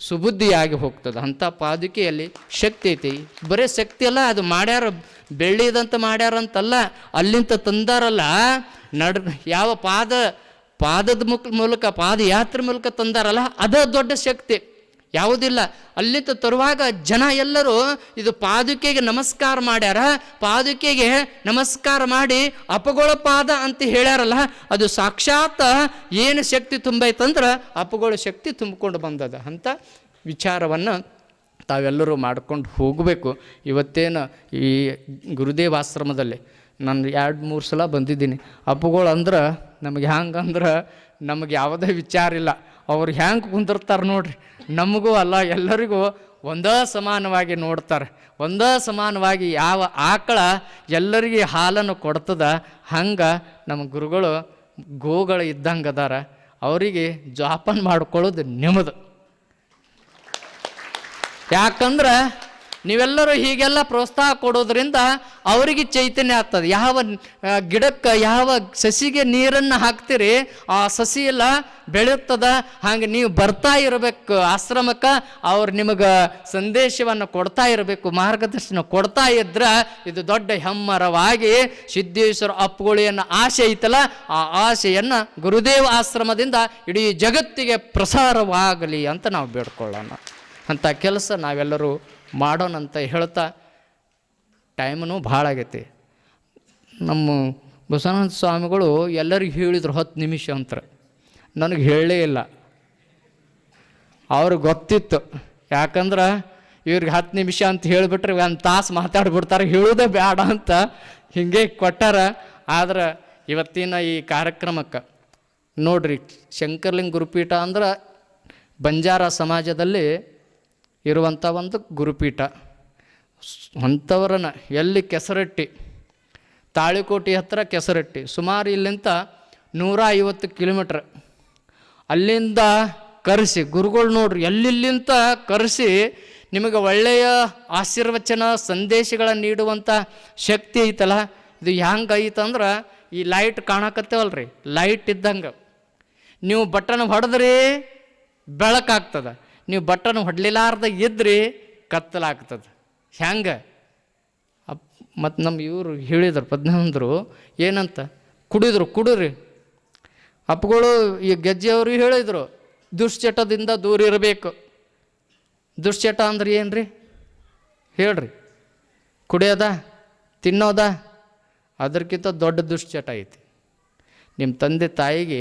Speaker 1: ಸುಬುದ್ಧಿಯಾಗಿ ಹೋಗ್ತದೆ. ಅಂಥ ಪಾದುಕೆಯಲ್ಲಿ ಶಕ್ತಿ ಐತಿ. ಬರೀ ಶಕ್ತಿ ಅಲ್ಲ, ಅದು ಮಾಡ್ಯಾರ, ಬೆಳ್ಳಿದಂತ ಮಾಡ್ಯಾರಂತಲ್ಲ ಅಲ್ಲಿಂದ ತಂದಾರಲ್ಲ, ನಡ ಯಾವ ಪಾದ, ಪಾದದ ಮುಖ ಮೂಲಕ, ಪಾದಯಾತ್ರೆ ಮೂಲಕ ತಂದಾರಲ್ಲ, ಅದ ದೊಡ್ಡ ಶಕ್ತಿ. ಯಾವುದಿಲ್ಲ. ಅಲ್ಲಿಂದ ತರುವಾಗ ಜನ ಎಲ್ಲರೂ ಇದು ಪಾದುಕೆಗೆ ನಮಸ್ಕಾರ ಮಾಡ್ಯಾರ. ಪಾದುಕೆಗೆ ನಮಸ್ಕಾರ ಮಾಡಿ ಅಪಗೋಳ ಪಾದ ಅಂತ ಹೇಳ್ಯಾರಲ್ಲ, ಅದು ಸಾಕ್ಷಾತ್ ಏನು ಶಕ್ತಿ ತುಂಬೈತಂದ್ರೆ ಅಪಗೋಳ ಶಕ್ತಿ ತುಂಬಿಕೊಂಡು ಬಂದದ ಅಂತ ವಿಚಾರವನ್ನು ತಾವೆಲ್ಲರೂ ಮಾಡ್ಕೊಂಡು ಹೋಗಬೇಕು. ಇವತ್ತೇನು ಈ ಗುರುದೇವಾಶ್ರಮದಲ್ಲಿ ನಾನು ಎರಡು ಮೂರು ಸಲ ಬಂದಿದ್ದೀನಿ. ಅಪ್ಪುಗಳು ಅಂದ್ರೆ ನಮಗೆ ಹ್ಯಾಂಗಂದ್ರೆ ನಮಗೆ ಯಾವುದೇ ವಿಚಾರ ಇಲ್ಲ. ಅವ್ರು ಹ್ಯಾಂಗೆ ಕುಂದಿರ್ತಾರೆ ನೋಡ್ರಿ. ನಮಗೂ ಅಲ್ಲ, ಎಲ್ಲರಿಗೂ ಒಂದೇ ಸಮಾನವಾಗಿ ನೋಡ್ತಾರೆ. ಒಂದೇ ಸಮಾನವಾಗಿ ಯಾವ ಆಕಳ ಎಲ್ಲರಿಗೆ ಹಾಲನ್ನು ಕೊಡ್ತದ, ಹಂಗೆ ನಮ್ಮ ಗುರುಗಳು ಗೋಗಳು ಇದ್ದಂಗೆ ಅದಾರ. ಅವರಿಗೆ ಜೋಪಾನ ಮಾಡ್ಕೊಳ್ಳೋದು ನಿಮ್ಮದು ಯಾಕಂದ್ರೆ ನೀವೆಲ್ಲರೂ ಹೀಗೆಲ್ಲ ಪ್ರೋತ್ಸಾಹ ಕೊಡೋದ್ರಿಂದ ಅವರಿಗೆ ಚೈತನ್ಯ ಆಗ್ತದೆ. ಯಾವ ಗಿಡಕ್ಕೆ ಯಾವ ಸಸಿಗೆ ನೀರನ್ನು ಹಾಕ್ತೀರಿ, ಆ ಸಸಿ ಎಲ್ಲ ಬೆಳೆಯುತ್ತದ, ಹಾಗೆ ನೀವು ಬರ್ತಾ ಇರಬೇಕು, ಆಶ್ರಮಕ್ಕೆ, ಅವ್ರು ನಿಮಗೆ ಸಂದೇಶವನ್ನು ಕೊಡ್ತಾ ಇರಬೇಕು, ಮಾರ್ಗದರ್ಶನ ಕೊಡ್ತಾ ಇದ್ರೆ ಇದು ದೊಡ್ಡ ಹೆಮ್ಮರವಾಗಿ ಸಿದ್ದೇಶ್ವರ ಅಪ್ಪುಗಳಿಯನ್ನು ಆಸೆ ಐತಲ್ಲ, ಆ ಆಸೆಯನ್ನು ಗುರುದೇವ ಆಶ್ರಮದಿಂದ ಇಡೀ ಜಗತ್ತಿಗೆ ಪ್ರಸಾರವಾಗಲಿ ಅಂತ ನಾವು ಬೇಡ್ಕೊಳ್ಳೋಣ. ಅಂಥ ಕೆಲಸ ನಾವೆಲ್ಲರೂ ಮಾಡೋಣ ಅಂತ ಹೇಳ್ತಾ ಟೈಮನು ಭಾಳ ಆಗೈತಿ. ನಮ್ಮ ಬಸವನಂದ ಸ್ವಾಮಿಗಳು ಎಲ್ಲರಿಗೂ ಹೇಳಿದ್ರು ಹತ್ತು ನಿಮಿಷ ಅಂತ. ನನಗೆ ಹೇಳಲೇ ಇಲ್ಲ. ಅವ್ರಿಗೆ ಗೊತ್ತಿತ್ತು. ಯಾಕಂದ್ರೆ ಇವ್ರಿಗೆ ಹತ್ತು ನಿಮಿಷ ಅಂತ ಹೇಳಿಬಿಟ್ರೆ ಒಂದು ತಾಸು ಮಾತಾಡ್ಬಿಡ್ತಾರೆ ಹೇಳೋದೇ ಬೇಡ ಅಂತ ಹಿಂಗೆ ಕೊಟ್ಟಾರ. ಆದ್ರೆ ಇವತ್ತಿನ ಈ ಕಾರ್ಯಕ್ರಮಕ್ಕೆ ನೋಡ್ರಿ, ಶಂಕರ್ಲಿಂಗ ಗುರುಪೀಠ ಅಂದ್ರೆ ಬಂಜಾರ ಸಮಾಜದಲ್ಲಿ ಇರುವಂಥ ಒಂದು ಗುರುಪೀಠ. ಅಂಥವ್ರನ್ನ ಎಲ್ಲಿ ಕೆಸರಟ್ಟಿ, ತಾಳಿಕೋಟೆ ಹತ್ತಿರ ಕೆಸರಟ್ಟಿ, ಸುಮಾರು ಇಲ್ಲಿಂದ ನೂರ ಐವತ್ತು ಕಿಲೋಮೀಟ್ರ್ ಅಲ್ಲಿಂದ ಕರೆಸಿ, ಗುರುಗಳು ನೋಡ್ರಿ ಎಲ್ಲಿಲ್ಲಿಂತ ಕರೆಸಿ ನಿಮಗೆ ಒಳ್ಳೆಯ ಆಶೀರ್ವಚನ ಸಂದೇಶಗಳನ್ನು ನೀಡುವಂಥ ಶಕ್ತಿ ಐತಲ್ಲ, ಇದು ಹ್ಯಾಂಗೆ ಐತಂದ್ರೆ ಈ ಲೈಟ್ ಕಾಣಕತ್ತೇವಲ್ರಿ, ಲೈಟ್ ಇದ್ದಂಗೆ. ನೀವು ಬಟನ್ ಹೊಡೆದ್ರಿ ಬೆಳಕಾಗ್ತದ. ನೀವು ಬಟ್ಟನ್ನು ಹೊಡ್ಲಿಲಾರ್ದ ಇದ್ರಿ ಕತ್ತಲಾಗ್ತದ. ಹೆಂಗೆ ಅಪ್ ಮತ್ತು ನಮ್ಮ ಇವರು ಹೇಳಿದ್ರು ಪದ್ಮಂದರು ಏನಂತ? ಕುಡಿದ್ರು, ಕುಡಿರಿ. ಅಪ್ಪಗಳು ಈ ಗೆಜ್ಜೆಯವರು ಹೇಳಿದರು, ದುಶ್ಚಟದಿಂದ ದೂರ ಇರಬೇಕು. ದುಶ್ಚಟ ಅಂದ್ರೆ ಏನು ಹೇಳ್ರಿ. ಕುಡಿಯೋದ, ತಿನ್ನೋದ ಅದಕ್ಕಿಂತ ದೊಡ್ಡ ದುಶ್ಚಟ ಐತಿ. ನಿಮ್ಮ ತಂದೆ ತಾಯಿಗೆ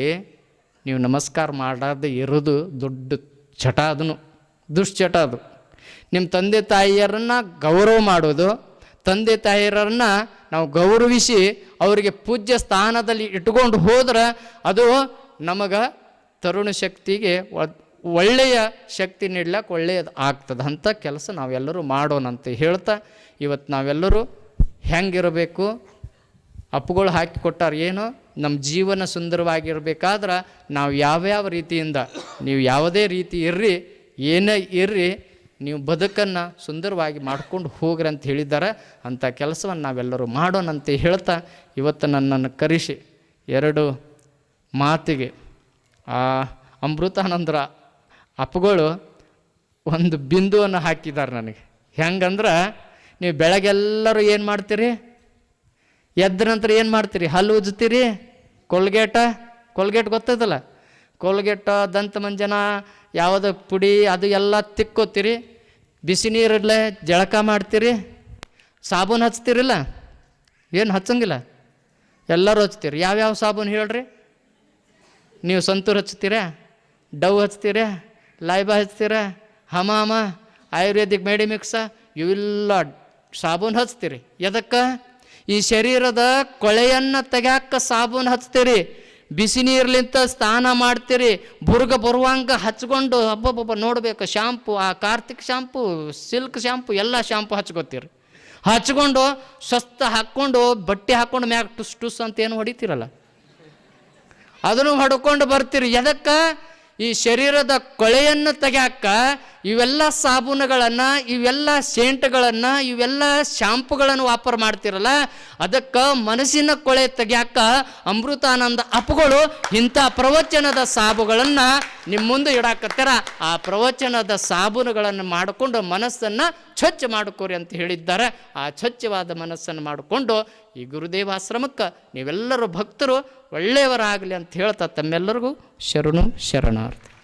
Speaker 1: ನೀವು ನಮಸ್ಕಾರ ಮಾಡದೆ ಇರೋದು ದೊಡ್ಡ ಚಟ ಅದನ್ನು ದುಶ್ಚಟ ಅದು ನಿಮ್ಮ ತಂದೆ ತಾಯಿಯರನ್ನು ಗೌರವ ಮಾಡೋದು ತಂದೆ ತಾಯಿಯರನ್ನು ನಾವು ಗೌರವಿಸಿ ಅವರಿಗೆ ಪೂಜ್ಯ ಸ್ಥಾನದಲ್ಲಿ ಇಟ್ಕೊಂಡು ಹೋದ್ರೆ ಅದು ನಮಗೆ ತರುಣ ಶಕ್ತಿಗೆ ಒಳ್ಳೆಯ ಶಕ್ತಿ ನೀಡ್ಲಕ್ಕೆ ಒಳ್ಳೆಯದು ಆಗ್ತದೆ ಅಂಥ ಕೆಲಸ ನಾವೆಲ್ಲರೂ ಮಾಡೋಣ ಅಂತ ಹೇಳ್ತಾ ಇವತ್ತು ನಾವೆಲ್ಲರೂ ಹೆಂಗಿರಬೇಕು, ಅಪ್ಪುಗಳು ಹಾಕಿ ಕೊಟ್ಟಾರ ಏನು? ನಮ್ಮ ಜೀವನ ಸುಂದರವಾಗಿರಬೇಕಾದ್ರೆ ನಾವು ಯಾವ್ಯಾವ ರೀತಿಯಿಂದ, ನೀವು ಯಾವುದೇ ರೀತಿ ಇರ್ರಿ, ಏನೇ ಇರ್ರಿ, ನೀವು ಬದುಕನ್ನು ಸುಂದರವಾಗಿ ಮಾಡ್ಕೊಂಡು ಹೋಗ್ರಿ ಅಂತ ಹೇಳಿದ್ದಾರೆ ಅಂಥ ಕೆಲಸವನ್ನು ನಾವೆಲ್ಲರೂ ಮಾಡೋಣ ಹೇಳ್ತಾ ಇವತ್ತು ನನ್ನನ್ನು ಕರೆಸಿ ಎರಡು ಮಾತಿಗೆ. ಆ ಅಮೃತಾನಂದರ ಅಪ್ಪಗಳು ಒಂದು ಬಿಂದುವನ್ನು ಹಾಕಿದ್ದಾರೆ ನನಗೆ. ಹೆಂಗಂದ್ರೆ, ನೀವು ಬೆಳಗ್ಗೆಲ್ಲರೂ ಏನು ಮಾಡ್ತೀರಿ? ಎದ್ದ ನಂತರ ಏನು ಮಾಡ್ತೀರಿ? ಹಲ್ಲು ಉಜ್ತೀರಿ? ಕೊಲ್ಗೇಟ, ಕೊಲ್ಗೇಟ್ ಗೊತ್ತದಲ್ಲ? ಕೊಲ್ಗೇಟ, ದಂತ ಮಂಜನ, ಯಾವುದೋ ಪುಡಿ, ಅದು ಎಲ್ಲ ತಿಕ್ಕೋತೀರಿ. ಬಿಸಿ ನೀರಲ್ಲೇ ಜಳಕ ಮಾಡ್ತೀರಿ. ಸಾಬೂನು ಹಚ್ತೀರಿಲ್ಲ? ಏನು ಹಚ್ಚಂಗಿಲ್ಲ? ಎಲ್ಲರೂ ಹಚ್ತೀರಿ. ಯಾವ್ಯಾವ ಸಾಬೂನು ಹೇಳ್ರಿ? ನೀವು ಸಂತೂರ್ ಹಚ್ತೀರಾ? ಡವ್ ಹಚ್ತೀರಾ? ಲೈಬಾ ಹಚ್ತೀರಾ? ಹಮಾಮ, ಆಯುರ್ವೇದಿಕ್ ಮೆಡಿಮಿಕ್ಸ, ಇವೆಲ್ಲ ಸಾಬೂನು ಹಚ್ತೀರಿ. ಎದಕ್ಕೆ? ಈ ಶರೀರದ ಕೊಳೆಯನ್ನು ತೆಗ್ಯಾಕ ಸಾಬೂನು ಹಚ್ತೀರಿ, ಬಿಸಿ ನೀರ್ಲಿಂತ ಸ್ನಾನ ಮಾಡ್ತೀರಿ, ಬುರ್ಗ ಬರುವಂಗ ಹಚ್ಕೊಂಡು ಹಬ್ಬಬ್ಬ ನೋಡಬೇಕು, ಶಾಂಪು, ಆ ಕಾರ್ತಿಕ್ ಶಾಂಪು, ಸಿಲ್ಕ್ ಶಾಂಪು, ಎಲ್ಲ ಶಾಂಪು ಹಚ್ಕೋತೀರಿ. ಹಚ್ಕೊಂಡು ಸ್ವಸ್ಥ ಹಾಕ್ಕೊಂಡು, ಬಟ್ಟೆ ಹಾಕ್ಕೊಂಡು ಮ್ಯಾಗ ಟುಸ್ ಟುಸ್ ಅಂತ ಏನು ಹೊಡಿತೀರಲ್ಲ? ಅದನ್ನು ಹೊಡ್ಕೊಂಡು ಬರ್ತೀರಿ. ಎದಕ್ಕೆ? ಈ ಶರೀರದ ಕೊಳೆಯನ್ನು ತೆಗ್ಯಾಕ ಇವೆಲ್ಲ ಸಾಬೂನುಗಳನ್ನು, ಇವೆಲ್ಲ ಸೇಂಟ್ಗಳನ್ನು, ಇವೆಲ್ಲ ಶಾಂಪುಗಳನ್ನು ವಾಪರ್ ಮಾಡ್ತಿರಲ್ಲ, ಅದಕ್ಕೆ ಮನಸ್ಸಿನ ಕೊಳೆ ತೆಗ್ಯಾಕ ಅಮೃತಾನಂದ ಅಪ್ಗಳು ಇಂಥ ಪ್ರವಚನದ ಸಾಬುಗಳನ್ನು ನಿಮ್ಮ ಮುಂದೆ ಇಡಾಕತ್ತಾರ. ಆ ಪ್ರವಚನದ ಸಾಬೂನುಗಳನ್ನು ಮಾಡಿಕೊಂಡು ಮನಸ್ಸನ್ನು ಸ್ವಚ್ಛ ಮಾಡ್ಕೊರಿ ಅಂತ ಹೇಳಿದ್ದಾರೆ. ಆ ಸ್ವಚ್ಛವಾದ ಮನಸ್ಸನ್ನು ಮಾಡಿಕೊಂಡು ಈ ಗುರುದೇವಾಶ್ರಮಕ್ಕೆ ನೀವೆಲ್ಲರೂ ಭಕ್ತರು ಒಳ್ಳೆಯವರಾಗಲಿ ಅಂತ ಹೇಳ್ತಾ ತಮ್ಮೆಲ್ಲರಿಗೂ ಶರಣು ಶರಣಾರ್ಥಿ.